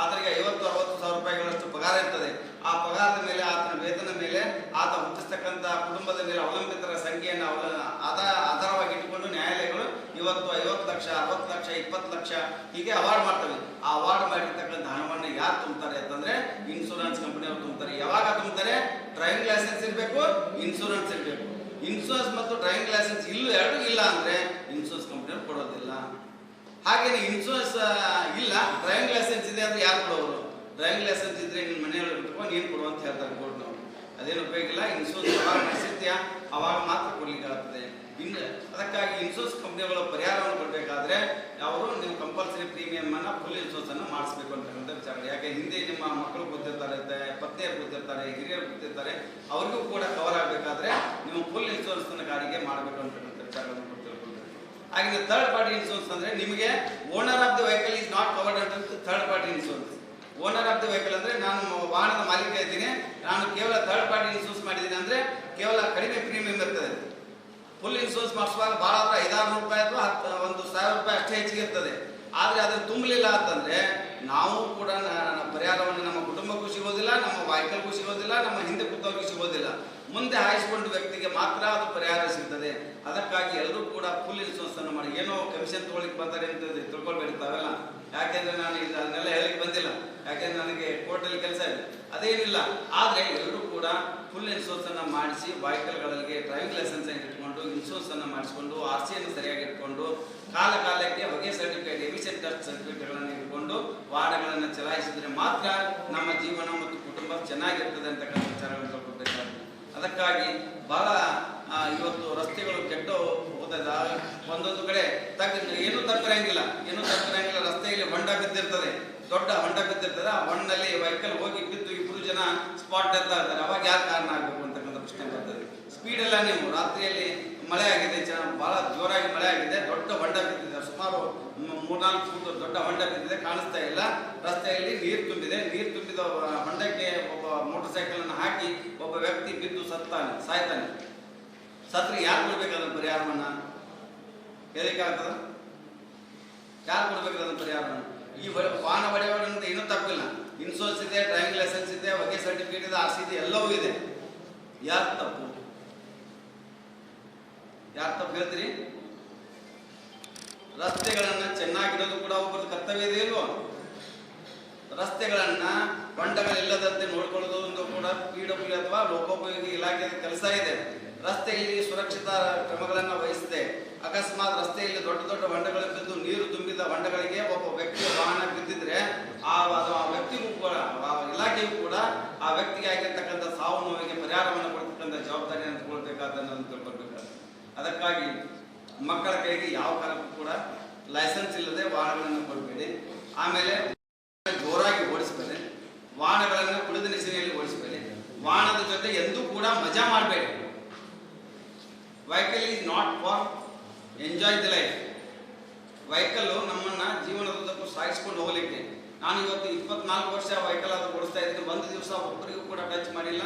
ಆತನಿಗೆ ಐವತ್ತು, ಅರವತ್ತು ಸಾವಿರ ರೂಪಾಯಿಗಳಷ್ಟು ಪಗಾರ ಇರ್ತದೆ. ಆ ಪಗಾರದ ಮೇಲೆ ಆತನ ಆತ ಹುಟ್ಟಿಸ್ತಕ್ಕಂಥ ಮೇಲೆ ಅವಲಂಬಿತರ ಸಂಖ್ಯೆಯನ್ನು ಅವಲ ಆಧಾರ ಆಧಾರವಾಗಿ ಇಟ್ಟುಕೊಂಡು ನ್ಯಾಯಾಲಯಗಳು ಇವತ್ತು ಐವತ್ತು ಲಕ್ಷ, ಅರವತ್ತು ಲಕ್ಷ, ಇಪ್ಪತ್ತು ಲಕ್ಷ ಹೀಗೆ ಅವಾರ್ಡ್ ಮಾಡ್ತವೆ. ಆ ಅವಾರ್ಡ್ ಮಾಡಿರ್ತಕ್ಕಂಥ ಹಣವನ್ನು ಯಾರು ತುಂಬ್ತಾರೆ ಅಂತಂದ್ರೆ ಇನ್ಶೂರೆನ್ಸ್ ಕಂಪನಿಯವರು ತುಂಬ್ತಾರೆ. ಯಾವಾಗ ತುಂಬ್ತಾರೆ? ಡ್ರೈವಿಂಗ್ ಲೈಸೆನ್ಸ್ ಇರಬೇಕು ಇನ್ಶೂರೆನ್ಸ್ ಇರಬೇಕು. ಇನ್ಶೂರೆನ್ಸ್ ಮತ್ತು ಡ್ರೈವಿಂಗ್ ಲೈಸೆನ್ಸ್ ಇಲ್ಲೂ ಎರಡು ಇಲ್ಲ ಅಂದ್ರೆ ಇನ್ಶೂರೆನ್ಸ್ ಕಂಪನಿಯವರು ಕೊಡೋದಿಲ್ಲ. ಹಾಗೇನೆ ಇನ್ಶೂರೆನ್ಸ್ ಇಲ್ಲ, ಡ್ರೈವಿಂಗ್ ಲೈಸೆನ್ಸ್ ಇದೆ ಅಂದ್ರೆ ಯಾರು ಕೊಡೋರು? ಡ್ರೈವಿಂಗ್ ಲೈಸೆನ್ಸ್ ಇದ್ರೆ ನಿನ್ನ ಮನೆಯವರು ಇಟ್ಕೊ ನೀನು ಕೊಡು ಅಂತ ಹೇಳ್ತಾರೆ ಕೋರ್ಟ್ನವರು ಅದೇನು ಉಪಯೋಗ ಇಲ್ಲ? ಇನ್ಶೂರೆನ್ಸ್ ಯಾವಾಗ ನಡೆಸಿದ್ಯಾ ಅವಾಗ ಮಾತ್ರ ಕೊಡ್ಲಿಕ್ಕಾಗ್ತದೆ. ಇನ್ನು ಅದಕ್ಕಾಗಿ ಇನ್ಶೂರೆನ್ಸ್ ಕಂಪನಿಗಳು ಪರಿಹಾರವನ್ನು ಕೊಡಬೇಕಾದ್ರೆ ಅವರು ನೀವು ಕಂಪಲ್ಸರಿ ಪ್ರೀಮಿಯಂ ಅನ್ನ ಫುಲ್ ಇನ್ಶೂರೆನ್ಸ್ ಅನ್ನು ಮಾಡಿಸ್ಬೇಕು ಅಂತಕ್ಕಂಥ ವಿಚಾರ. ಯಾಕೆ? ಹಿಂದೆ ನಿಮ್ಮ ಮಕ್ಕಳು ಗೊತ್ತಿರ್ತಾರೆ ಪತ್ನಿಯರು ಗೊತ್ತಿರ್ತಾರೆ, ಹಿರಿಯರು ಗೊತ್ತಿರ್ತಾರೆ, ಅವ್ರಿಗೂ ಕೂಡ ಕವರ್ ಆಗಬೇಕಾದ್ರೆ ನೀವು ಫುಲ್ ಇನ್ಶೂರೆನ್ಸ್ ಅನ್ನ ಗಾಡಿಗೆ ಮಾಡಬೇಕು ಅಂತಕ್ಕಂಥ ತಿಳ್ಕೊಳ್ಬೇಕು ಹಾಗೆ ಥರ್ಡ್ ಪಾರ್ಟಿ ಇನ್ಶೂರೆನ್ಸ್ ಅಂದ್ರೆ ನಿಮಗೆ owner of the vehicle is not covered ಅಂತ third party insurance owner of the vehicle ಅಂದ್ರೆ ನಾನು ವಾಹನದ ಮಾಲೀಕ ಇದ್ದೀನಿ. ನಾನು ಕೇವಲ ಥರ್ಡ್ ಪಾರ್ಟಿ ಇನ್ಸೂರೆನ್ಸ್ ಮಾಡಿದ್ದೀನಿ ಅಂದ್ರೆ ಕೇವಲ ಕಡಿಮೆ ಪ್ರೀಮಿಯಂ ಇರ್ತದೆ. ಫುಲ್ ಇನ್ಸೂರೆನ್ಸ್ ಮಾಡಿಸುವಾಗ ಭಾಳ ಹತ್ರ ಐದಾರು ರೂಪಾಯಿ ಅಥವಾ ಹತ್ತು ಒಂದು ಸಾವಿರ ರೂಪಾಯಿ ಅಷ್ಟೇ ಹೆಚ್ಚಿಗೆ ಇರ್ತದೆ. ಆದರೆ ಅದನ್ನು ತುಂಬಲಿಲ್ಲ ಅಂತಂದ್ರೆ ನಾವು ಕೂಡ ಪರಿಹಾರವನ್ನು ನಮ್ಮ ಕುಟುಂಬಕ್ಕೂ ಸಿಗೋದಿಲ್ಲ, ನಮ್ಮ ವೆಹಿಕಲ್ಗೂ ಸಿಗೋದಿಲ್ಲ, ನಮ್ಮ ಹಿಂದೆ ಕೂತವ್ರಿಗೂ ಸಿಗೋದಿಲ್ಲ. ಮುಂದೆ ಹಾಯಿಸಿಕೊಂಡ ವ್ಯಕ್ತಿಗೆ ಮಾತ್ರ ಅದು ಪರಿಹಾರ ಸಿಗ್ತದೆ. ಅದಕ್ಕಾಗಿ ಎಲ್ಲರೂ ಕೂಡ ಫುಲ್ ಇನ್ಸೂರೆನ್ಸ್ ಅನ್ನು ಮಾಡಿ. ಏನೋ ಕಮಿಷನ್ ತಗೊಳ್ಳಿಕ್ಕೆ ಬರ್ತಾರೆ ಅಂತ ತಿಳ್ಕೊಳ್ಬೇಡಿ ತಾವೆಲ್ಲ. ಯಾಕೆಂದ್ರೆ ನಾನು ಅದನ್ನೆಲ್ಲ ಹೇಳಿಕ್ಕೆ ಬಂದಿಲ್ಲ. ಯಾಕೆಂದ್ರೆ ನನಗೆ ಕೋರ್ಟಲ್ಲಿ ಕೆಲಸ ಇದೆ. ಅದೇನಿಲ್ಲ, ಆದರೆ ಎಲ್ಲರೂ ಕೂಡ ಫುಲ್ ಇನ್ಶೂರೆನ್ಸ್ ಅನ್ನ ಮಾಡಿಸಿ ವೆಹಿಕಲ್ಗಳಿಗೆ ಡ್ರೈವಿಂಗ್ ಲೈಸೆನ್ಸ್ ಇಟ್ಕೊಂಡು ಇನ್ಶೂರೆನ್ಸ್ ಅನ್ನ ಮಾಡಿಸಿಕೊಂಡು ಆರ್ ಸಿ ಅನ್ನು ಸರಿಯಾಗಿ ಇಟ್ಕೊಂಡು, ಕಾಲ ಕಾಲಕ್ಕೆ ಹೊಗೆ ಸರ್ಟಿಫಿಕೇಟ್ ಎಮಿಷನ್ ಟೆಸ್ಟ್ ಸರ್ಟಿಫಿಕೇಟ್ಗಳನ್ನು ಇಟ್ಕೊಂಡು ವಾಹನಗಳನ್ನು ಚಲಾಯಿಸಿದ್ರೆ ಮಾತ್ರ ನಮ್ಮ ಜೀವನ ಮತ್ತು ಕುಟುಂಬ ಚೆನ್ನಾಗಿರ್ತದೆ ಅಂತಕ್ಕಂಥ ವಿಚಾರಗಳನ್ನು ತಿಳ್ಕೊಳ್ಬೇಕಾಗ್ತದೆ ಅದಕ್ಕಾಗಿ ಬಹಳ ಇವತ್ತು ರಸ್ತೆಗಳು ಕೆಟ್ಟು ಹೋದ ಒಂದೊಂದು ಕಡೆ ತಗ್ಗ, ಏನೂ ತಪ್ಪಿರಂಗಿಲ್ಲ ಏನೂ ತಪ್ಪಿರಂಗಿಲ್ಲ ರಸ್ತೆಯಲ್ಲಿ ಹೊಂಡ ಬಿದ್ದಿರ್ತದೆ ದೊಡ್ಡ ಹೊಂಡ ಬಿದ್ದಿರ್ತದೆ. ಆ ಹೊಂಡಲ್ಲಿ ವೆಹಿಕಲ್ ಹೋಗಿ ಬಿದ್ದು ಇಬ್ಬರು ಜನ ಸ್ಪಾಟ್ ಡೆತ್ ಆಗ್ತಾರೆ ಅವಾಗ ಯಾರು ಕಾರಣ ಆಗಬೇಕು ಅಂತಕ್ಕಂಥ ಪ್ರಶ್ನೆ ಬರ್ತದೆ. ಸ್ಪೀಡ್ ಎಲ್ಲ ನೀವು ರಾತ್ರಿಯಲ್ಲಿ ಮಳೆ ಆಗಿದೆ, ಜನ ಭಾಳ ಜೋರಾಗಿ ಮಳೆ ಆಗಿದೆ. ದೊಡ್ಡ ಹೊಂಡ ಬಿದ್ದಿದೆ. ಸುಮಾರು ಮೂರ್ನಾಲ್ಕು ಫೂಟ್ ದೊಡ್ಡ ಹೊಂಡ ಬಿದ್ದಿದೆ. ಕಾಣಿಸ್ತಾ ಇಲ್ಲ. ರಸ್ತೆಯಲ್ಲಿ ನೀರು ತುಂಬಿದೆ. ನೀರು ತುಂಬಿದ ಹೊಂಡಕ್ಕೆ ಒಬ್ಬ ಮೋಟರ್ ಸೈಕಲ್ ಅನ್ನು ಹಾಕಿ ಒಬ್ಬ ವ್ಯಕ್ತಿ ಬಿದ್ದು ಸತ್ತಾನೆ, ಸಾಯ್ತಾನೆ. ಸತ್ರಿ ಯಾರು ಕೊಡ್ಬೇಕು ಪರಿಹಾರವನ್ನ? ಹೇಳಿಕಾಗ್ತದ ಯಾರು ಕೊಡ್ಬೇಕು ಪರಿಹಾರವನ್ನ? ಈ ವಾಹನ ಬಡಿಯವರಂತ ಏನೂ ತಪ್ಪಿಲ್ಲ. ಇನ್ಶೂರೆನ್ಸ್ ಇದೆ ಡ್ರೈವಿಂಗ್ ಲೈಸೆನ್ಸ್ ಇದೆ, ಹೊಗೆ ಸರ್ಟಿಫಿಕೇಟ್ ಇದೆ ಆರ್ ಸಿ ಇದೆ ಎಲ್ಲವೂ ಇದೆ. ಯಾರು ತಪ್ಪು? ಯಾರು ತಪ್ಪು ಹೇಳ್ತೀರಿ? ರಸ್ತೆಗಳನ್ನ ಚೆನ್ನಾಗಿಡೋದು ಕೂಡ ಒಬ್ಬರ ಕರ್ತವ್ಯ ಇದೆ ಇಲ್ವೋ? ರಸ್ತೆಗಳನ್ನ ಬಂಡಗಳಿಲ್ಲದಂತೆ ನೋಡ್ಕೊಳ್ಳೋದು ಒಂದು ಕೂಡ ಪಿ ಡಬ್ಲ್ಯೂ ಅಥವಾ ಲೋಕೋಪಯೋಗಿ ಇಲಾಖೆಯ ಕೆಲಸ ಇದೆ. ರಸ್ತೆಯಲ್ಲಿ ಸುರಕ್ಷಿತ ಕ್ರಮಗಳನ್ನು ಅಕಸ್ಮಾತ್ ರಸ್ತೆಯಲ್ಲಿ ದೊಡ್ಡ ದೊಡ್ಡ ಹೊಂಡಗಳು ಬಿದ್ದು ನೀರು ತುಂಬಿದ ಹೊಂಡಗಳಿಗೆ ಒಬ್ಬ ವ್ಯಕ್ತಿ ವಾಹನ ಬಿದ್ದಿದ್ರೆ ಆ ವ್ಯಕ್ತಿಗೂ ಕೂಡ, ಆ ಇಲಾಖೆಯೂ ಕೂಡ ಆ ವ್ಯಕ್ತಿಗೆ ಆಗಿರ್ತಕ್ಕಂಥ ಸಾವು ನೋವಿಗೆ ಪರಿಹಾರವನ್ನು ಕೊಡ್ತಕ್ಕಂಥ ಜವಾಬ್ದಾರಿಯನ್ನು ತಗೊಳ್ಬೇಕಾದನ್ನು ತಿಳ್ಕೊಳ್ಬೇಕಾಗ್ತದೆ ಅದಕ್ಕಾಗಿ ಮಕ್ಕಳ ಕೈಗೆ ಯಾವ ಕಾಲಕ್ಕೂ ಕೂಡ ಲೈಸೆನ್ಸ್ ಇಲ್ಲದೆ ವಾಹನಗಳನ್ನು ಕೊಡಬೇಡಿ. ಆಮೇಲೆ ಜೋರಾಗಿ ಓಡಿಸಬೇಡಿ. ವಾಹನಗಳನ್ನು ಕುಳಿದ ನಿಶೆಯಲ್ಲಿ ಓಡಿಸಬೇಡಿ. ವಾಹನದ ಜೊತೆ ಎಂದೂ ಕೂಡ ಮಜಾ ಮಾಡಬೇಡಿ. Vehicle is not for enjoy the life vehicle ನಮ್ಮನ್ನ ಜೀವನದುದ್ದಕ್ಕೂ ಸಾಗಿಸ್ಕೊಂಡು ಹೋಗಲಿಕ್ಕೆ. ನಾನು ಇವತ್ತು ಇಪ್ಪತ್ನಾಲ್ಕು ವರ್ಷ ವೆಹಿಕಲ್ ಅದು ಓಡಿಸ್ತಾ ಇದ್ದೀನಿ. ಒಂದು ದಿವಸ ಒಬ್ಬರಿಗೂ ಕೂಡ ಟಚ್ ಮಾಡಿಲ್ಲ.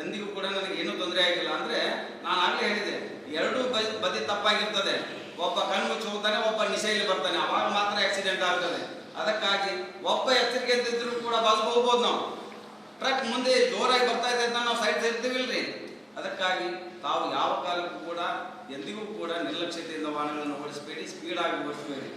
ಎಂದಿಗೂ ಕೂಡ ನನಗೆ ಏನೂ ತೊಂದರೆ ಆಗಿಲ್ಲ. ಅಂದ್ರೆ ನಾನು ಆಗಲೇ ಹೇಳಿದೆ, ಎರಡೂ ಬದಿ ತಪ್ಪಾಗಿರ್ತದೆ. ಒಬ್ಬ ಕಣ್ಣು ಮುಚ್ಚಿ ಹೋಗ್ತಾನೆ, ಒಬ್ಬ ನಿಶೆಯಲ್ಲಿ ಬರ್ತಾನೆ. ಅವಾಗ ಮಾತ್ರ ಆಕ್ಸಿಡೆಂಟ್ ಆಗ್ತದೆ. ಅದಕ್ಕಾಗಿ ಒಬ್ಬ ಎಚ್ಚರಿಕೆ ಇದ್ದಿದ್ರು ಕೂಡ ಬಾಜು ನಾವು. ಟ್ರಕ್ ಮುಂದೆ ಜೋರಾಗಿ ಬರ್ತಾ ಇದೆ ಅಂತ ನಾವು ಸೈಡ್ ಸೇರ್ತೀವಿಲ್ರಿ ಅದಕ್ಕಾಗಿ ತಾವು ಯಾವ ಕಾಲಕ್ಕೂ ಕೂಡ ಎಂದಿಗೂ ಕೂಡ ನಿರ್ಲಕ್ಷ್ಯತೆಯಿಂದ ವಾಹನಗಳನ್ನು ಓಡಿಸಬೇಡಿ ಸ್ಪೀಡ್ ಆಗಿ ಓಡಿಸಬೇಡಿ.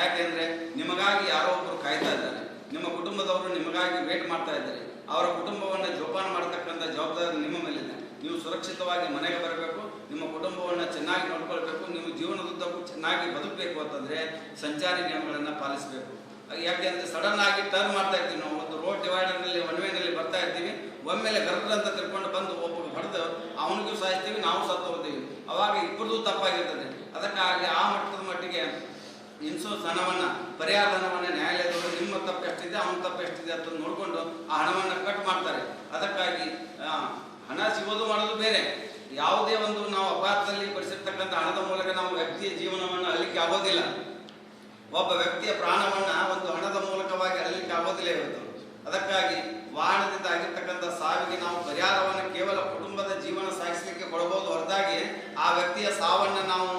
ಯಾಕೆಂದ್ರೆ ನಿಮಗಾಗಿ ಯಾರೋ ಒಬ್ಬರು ಕಾಯ್ತಾ ಇದ್ದಾರೆ. ನಿಮ್ಮ ಕುಟುಂಬದವರು ನಿಮಗಾಗಿ ವೇಟ್ ಮಾಡ್ತಾ ಇದ್ದಾರೆ. ಅವರ ಕುಟುಂಬವನ್ನು ಜೋಪಾನ ಮಾಡತಕ್ಕಂಥ ಜವಾಬ್ದಾರಿ ನಿಮ್ಮ ಮೇಲಿದೆ. ನೀವು ಸುರಕ್ಷಿತವಾಗಿ ಮನೆಗೆ ಬರಬೇಕು, ನಿಮ್ಮ ಕುಟುಂಬವನ್ನು ಚೆನ್ನಾಗಿ ನೋಡ್ಕೊಳ್ಬೇಕು ನಿಮ್ಮ ಜೀವನದುದ್ದಕ್ಕೂ ಚೆನ್ನಾಗಿ ಬದುಕಬೇಕು ಅಂತಂದ್ರೆ ಸಂಚಾರಿ ನಿಯಮಗಳನ್ನು ಪಾಲಿಸಬೇಕು. ಯಾಕೆಂದ್ರೆ ಸಡನ್ ಆಗಿ ಟರ್ನ್ ಮಾಡ್ತಾ ಇರ್ತೀವಿ ನಾವು. ಒಂದು ರೋಡ್ ಡಿವೈಡರ್ನಲ್ಲಿ ಒನ್ ವೇನಲ್ಲಿ ಬರ್ತಾ ಇರ್ತೀವಿ. ಒಮ್ಮೆಲೆ ಗರ್ಭ ಅಂತ ತಿಳ್ಕೊಂಡು ಬಂದು ಒಬ್ಬ ಹೊಡೆದು, ಅವನಿಗೂ ಸಾಯ್ತೀವಿ ನಾವು ಸತ್ತು ಹೋಗ್ತೀವಿ ಅವಾಗ ಇಬ್ಬರದು ತಪ್ಪಾಗಿರ್ತದೆ. ಅದಕ್ಕಾಗಿ ಆ ಮಟ್ಟದ ಮಟ್ಟಿಗೆ ಇನ್ಸೂರೆನ್ಸ್ ಹಣವನ್ನ ಪರಿಹಾರ ಹಣವನ್ನ ನ್ಯಾಯಾಲಯದವರು ನಿಮ್ಮ ತಪ್ಪು ಎಷ್ಟಿದೆ, ಅವನ ತಪ್ಪು ಎಷ್ಟಿದೆ ಅಂತ ನೋಡಿಕೊಂಡು ಆ ಹಣವನ್ನ ಕಟ್ ಮಾಡ್ತಾರೆ. ಅದಕ್ಕಾಗಿ ಹಣ ಸಿಗೋದು ಮಾಡೋದು ಬೇರೆ. ಯಾವುದೇ ಒಂದು ನಾವು ಅಪಘಾತದಲ್ಲಿ ಪಡಿಸಿರ್ತಕ್ಕಂಥ ಹಣದ ಮೂಲಕ ನಾವು ವ್ಯಕ್ತಿಯ ಜೀವನವನ್ನು ಅಲ್ಲಿಗೆ ಆಗೋದಿಲ್ಲ. ಒಬ್ಬ ವ್ಯಕ್ತಿಯ ಪ್ರಾಣವನ್ನ ಒಂದು ಹಣದ ಮೂಲಕವಾಗಿ ಅಲ್ಲಿಗೆ ಆಗೋದಿಲ್ಲ ಇವತ್ತು. ಅದಕ್ಕಾಗಿ ವಾಹನದಿಂದ ಆಗಿರ್ತಕ್ಕಂಥ ಸಾವಿಗೆ ನಾವು ಪರಿಹಾರವನ್ನು ಕೇವಲ ಕುಟುಂಬದ ಜೀವನ ಸಾಗಿಸಲಿಕ್ಕೆ ಕೊಡಬಹುದು. ಹೊರತಾಗಿ ಆ ವ್ಯಕ್ತಿಯ ಸಾವನ್ನು ನಾವು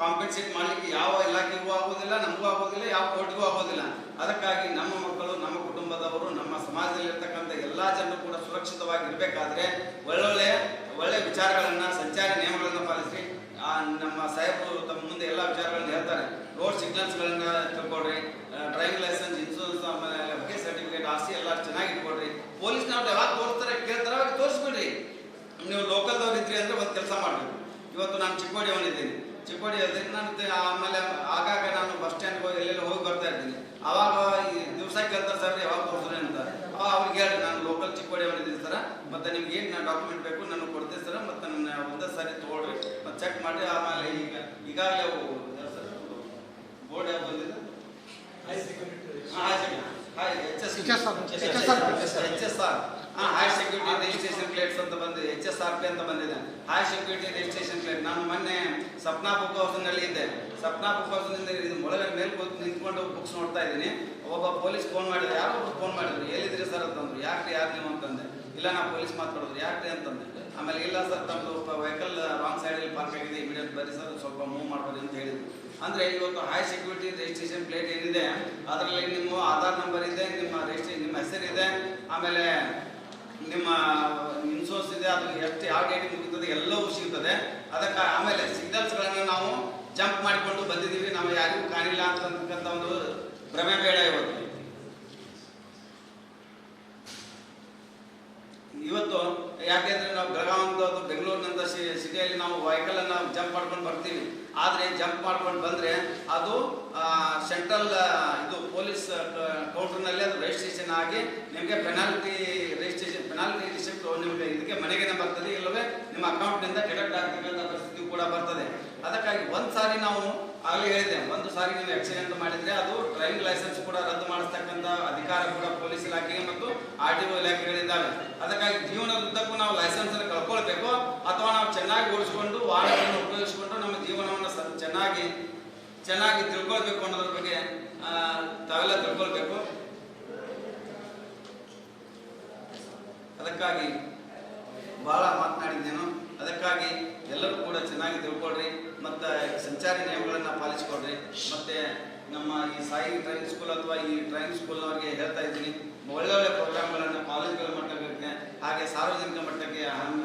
ಕಾಂಪೆನ್ಸೇಟ್ ಮಾಡಲಿಕ್ಕೆ ಯಾವ ಇಲಾಖೆಗೂ ಆಗೋದಿಲ್ಲ ನಮಗೂ ಆಗೋದಿಲ್ಲ ಯಾವ ಕೋರ್ಟ್ಗೂ ಆಗೋದಿಲ್ಲ ಅದಕ್ಕಾಗಿ ನಮ್ಮ ಮಕ್ಕಳು, ನಮ್ಮ ಕುಟುಂಬದವರು, ನಮ್ಮ ಸಮಾಜದಲ್ಲಿರ್ತಕ್ಕಂಥ ಎಲ್ಲಾ ಜನರು ಕೂಡ ಸುರಕ್ಷಿತವಾಗಿ ಇರಬೇಕಾದ್ರೆ ಒಳ್ಳೊಳ್ಳೆ, ಒಳ್ಳೆ ವಿಚಾರಗಳನ್ನು, ಸಂಚಾರಿ ನಿಯಮಗಳನ್ನು ಪಾಲಿಸಿ ನಮ್ಮ ಸಾಹೇಬರು ತಮ್ಮ ಮುಂದೆ ಎಲ್ಲ ವಿಚಾರಗಳನ್ನ ಹೇಳ್ತಾರೆ. ರೋಡ್ ಸಿಗ್ನಲ್ಸ್ಗಳನ್ನ ತಿಳ್ಕೊಡ್ರಿ ಡ್ರೈವಿಂಗ್ ಲೈಸೆನ್ಸ್ ಇನ್ಸೂರೆನ್ಸ್ ಆಮೇಲೆ ಸಿ ಎಲ್ಲ ಚೆನ್ನಾಗಿ ಇಟ್ಕೊಡ್ರಿ. ಪೊಲೀಸ್ನವ್ರು ಯಾವಾಗ ತೋರಿಸ್ತಾರೆ ಕೇಳ್ತಾರೆ ಅವಾಗ ತೋರಿಸ್ಬಿಡ್ರಿ. ನೀವು ಲೋಕಲ್ದವ್ರು ಇದ್ರಿ ಅಂದ್ರೆ ಒಂದು ಕೆಲಸ ಮಾಡಬೇಕು. ಇವತ್ತು ನಾನು ಚಿಕ್ಕೋಡಿ ಅವನಿದ್ದೀನಿ ಚಿಕ್ಕೋಡಿ ನಾನು ಆಮೇಲೆ ಆಗಾಗ ನಾನು ಬಸ್ ಸ್ಟ್ಯಾಂಡ್ ಹೋಗಿ ಎಲ್ಲೆಲ್ಲ ಹೋಗಿ ಬರ್ತಾ ಇರ್ತೀನಿ. ಅವಾಗ ಈ ದಿವಸ ಕೇಳ್ತಾರೆ ಸರ್ ಯಾವಾಗ ತೋರಿಸ್ರಿ ಅಂತಾರೆ ಅವಾಗ ಅವ್ರಿಗೆ ಹೇಳಿ ನಾನು ಲೋಕಲ್ ಚಿಕ್ಕೋಡಿ ಅವನಿದ್ದೀನಿ ಸರ್. ಮತ್ತೆ ನಿಮ್ಗೆ ಏನು ಡಾಕ್ಯುಮೆಂಟ್ ಬೇಕು ನಾನು ಕೊಡ್ತೀನಿ ಸರ್. ಮತ್ತೆ ನನ್ನ ಒಂದೇ ಸಾರಿ ತೊಗೊಳ್ರಿ. ಮತ್ತೆ ಚೆಕ್ ಮಾಡಿ ಆಮೇಲೆ ಈಗ ಈಗಾಗಲೇ ಬೋರ್ಡ್ ಯಾವ್ದು ಬಂದಿದೆ? H S R high security registration plates ಅಂತ ಬಂದಿದೆ. ಎಚ್ ಎಸ್ ಆರ್ ಪಿ ಅಂತ ಬಂದಿದೆ. ಹೈ ಸೆಕ್ಯೂರಿಟಿ ರಿಜಿಸ್ಟ್ರೇಷನ್ ಪ್ಲೇಟ್ ನಾನು ಮೊನ್ನೆ ಸಪ್ನಾ ಬುಕ್ ಹೌಸ್ನಲ್ಲಿ ಇದ್ದೆ. ಸಪ್ನಾ ಬುಕ್ ಹೌಸ್ನಿಂದ ಇದು ಒಳಗಡೆ ಮೇಲೆ ಕೂತ್ ನಿಂತ್ಕೊಂಡು ಬುಕ್ಸ್ ನೋಡ್ತಾ ಇದ್ದೀನಿ. ಒಬ್ಬ ಪೊಲೀಸ್ ಫೋನ್ ಮಾಡಿದ್ರು. ಯಾರೋ ಒಬ್ರು ಫೋನ್ ಮಾಡಿದ್ರು. ಎಲ್ಲಿದ್ರಿ ಸರ್ ಅಂತಂದ್ರು ಯಾಕ್ರಿ ಯಾರು ನೀವು? ಅಂತಂದೆ. ಇಲ್ಲ ನಾ ಪೊಲೀಸ್ ಮಾತಾಡೋದು. ಯಾಕ್ರಿ? ಅಂತಂದೆ. ಆಮೇಲೆ ಇಲ್ಲ ಸರ್ ತಮ್ಮದು ವೆಹಿಕಲ್ ರಾಂಗ್ ಸೈಡಲ್ಲಿ ಪಾರ್ಕ್ ಆಗಿದೆ. ಇಮಿಡಿಯೇಟ್ ಬರ್ರಿ ಸರ್ ಸ್ವಲ್ಪ ಮೂವ್ ಮಾಡ್ಬೋದು ಅಂತ ಹೇಳಿದ್ರು. ಅಂದ್ರೆ ಇವತ್ತು ಹೈ ಸೆಕ್ಯೂರಿಟಿ ರಿಜಿಸ್ಟ್ರೇಷನ್ ಪ್ಲೇಟ್ ಏನಿದೆ, ಅದರಲ್ಲಿ ನಿಮ್ಮ ಆಧಾರ್ ನಂಬರ್ ಇದೆ, ನಿಮ್ಮ ರಿಜಿಸ್ಟ್ರೇಷನ್ ನಿಮ್ಮ ಹೆಸರಿದೆ ಆಮೇಲೆ ನಿಮ್ಮ ಇನ್ಸೋರ್ಸ್ ಇದೆ ಅದು ಎಷ್ಟು ಯಾವ ಡೇಟಿಗೆ ಮುಗಿತದೆ, ಎಲ್ಲವೂ ಸಿಗ್ತದೆ. ಅದಕ್ಕೆ ಆಮೇಲೆ ಸಿಗ್ನಲ್ಸ್ಗಳನ್ನು ನಾವು ಜಂಪ್ ಮಾಡಿಕೊಂಡು ಬಂದಿದ್ದೀವಿ. ನಾವು ಯಾರಿಗೂ ಕಾಣಿಲ್ಲ ಅಂತಕ್ಕಂಥ ಒಂದು ಭ್ರಮೆ ಬೇಡ ಇವತ್ತು. ಇವತ್ತು ಯಾಕೆಂದ್ರೆ ನಾವು ಬೆಳಗಾವಂತ ಬೆಂಗಳೂರಿನಿಂದ ಸಿಟಿಯಲ್ಲಿ ನಾವು ವೆಹಿಕಲನ್ನು ಜಂಪ್ ಮಾಡ್ಕೊಂಡು ಬರ್ತೀವಿ. ಆದರೆ ಜಂಪ್ ಮಾಡ್ಕೊಂಡು ಬಂದರೆ ಅದು ಸೆಂಟ್ರಲ್ ಇದು ಪೊಲೀಸ್ ಕೌಂಟರ್ನಲ್ಲಿ ಅದು ರಿಜಿಸ್ಟ್ರೇಷನ್ ಆಗಿ ನಿಮಗೆ ಪೆನಾಲ್ಟಿ ರಿಜಿಸ್ಟ್ರೇಷನ್ ಪೆನಾಲ್ಟಿ ಶಿಫ್ಟ್ ನಿಮಗೆ ಇದಕ್ಕೆ ಮನೆಗೇನೆ ಬರ್ತದೆ, ಇಲ್ಲವೇ ನಿಮ್ಮ ಅಕೌಂಟ್ನಿಂದ ಡಿಡಕ್ಟ್ ಆಗ್ತಕ್ಕಂಥ ಪರಿಸ್ಥಿತಿ ಕೂಡ ಬರ್ತದೆ. ಅದಕ್ಕಾಗಿ ಒಂದು ಸಾರಿ ನಾವು ಆಗಲೇ ಹೇಳಿದೆ ಒಂದು ಸಾರಿ ನೀವು ಆಕ್ಸಿಡೆಂಟ್ ಮಾಡಿದರೆ ಅದು ಡ್ರೈವಿಂಗ್ ಲೈಸೆನ್ಸ್ ಕೂಡ ರದ್ದು ಮಾಡಿಸ್ತಕ್ಕಂಥ ಅಧಿಕಾರ ಕೂಡ ಪೊಲೀಸ್ ಇಲಾಖೆಗೆ ಮತ್ತು ಆರ್ ಟಿ ಒ ಇಲಾಖೆಗಳಿದ್ದಾವೆ. ಅದಕ್ಕಾಗಿ ಜೀವನದ ಉದ್ದಕ್ಕೂ ನಾವು ಲೈಸೆನ್ಸ್ ಅನ್ನು ಕಳ್ಕೊಳ್ಬೇಕು. ಅಥವಾ ನಾವು ಚೆನ್ನಾಗಿ ಓಡಿಸ್ಕೊಂಡು ವಾಹನಗಳನ್ನು ಉಪಯೋಗಿಸಿಕೊಂಡು ನಮ್ಮ ಜೀವನವನ್ನು ಚೆನ್ನಾಗಿ ಚೆನ್ನಾಗಿ ತಿಳ್ಕೊಳ್ಬೇಕು ಅನ್ನೋದ್ರ ಬಗ್ಗೆ ತಾವೆಲ್ಲ ತಿಳ್ಕೊಳ್ಬೇಕು. ಅದಕ್ಕಾಗಿ ಬಹಳ ಮಾತನಾಡಿದ್ದೇನು. ಅದಕ್ಕಾಗಿ ಎಲ್ಲರೂ ಕೂಡ ಚೆನ್ನಾಗಿ ತಿಳ್ಕೊಳ್ರಿ. ಮತ್ತು ಸಂಚಾರಿ ನಿಯಮಗಳನ್ನು ಪಾಲಿಸ್ಕೊಳ್ರಿ. ಮತ್ತು ನಮ್ಮ ಈ ಸಾಯಿ ಡ್ರೈವಿಂಗ್ ಸ್ಕೂಲ್ ಅಥವಾ ಈ ಡ್ರೈವಿಂಗ್ ಸ್ಕೂಲ್ನವ್ರಿಗೆ ಹೇಳ್ತಾ ಇದ್ದೀನಿ. ಒಳ್ಳೊಳ್ಳೆ ಪ್ರೋಗ್ರಾಮ್ಗಳನ್ನು ಕಾಲೇಜ್ಗಳ ಮಟ್ಟಕ್ಕೆ ಹಾಗೆ ಸಾರ್ವಜನಿಕ ಮಟ್ಟಕ್ಕೆ ಹಮ್ಮಿ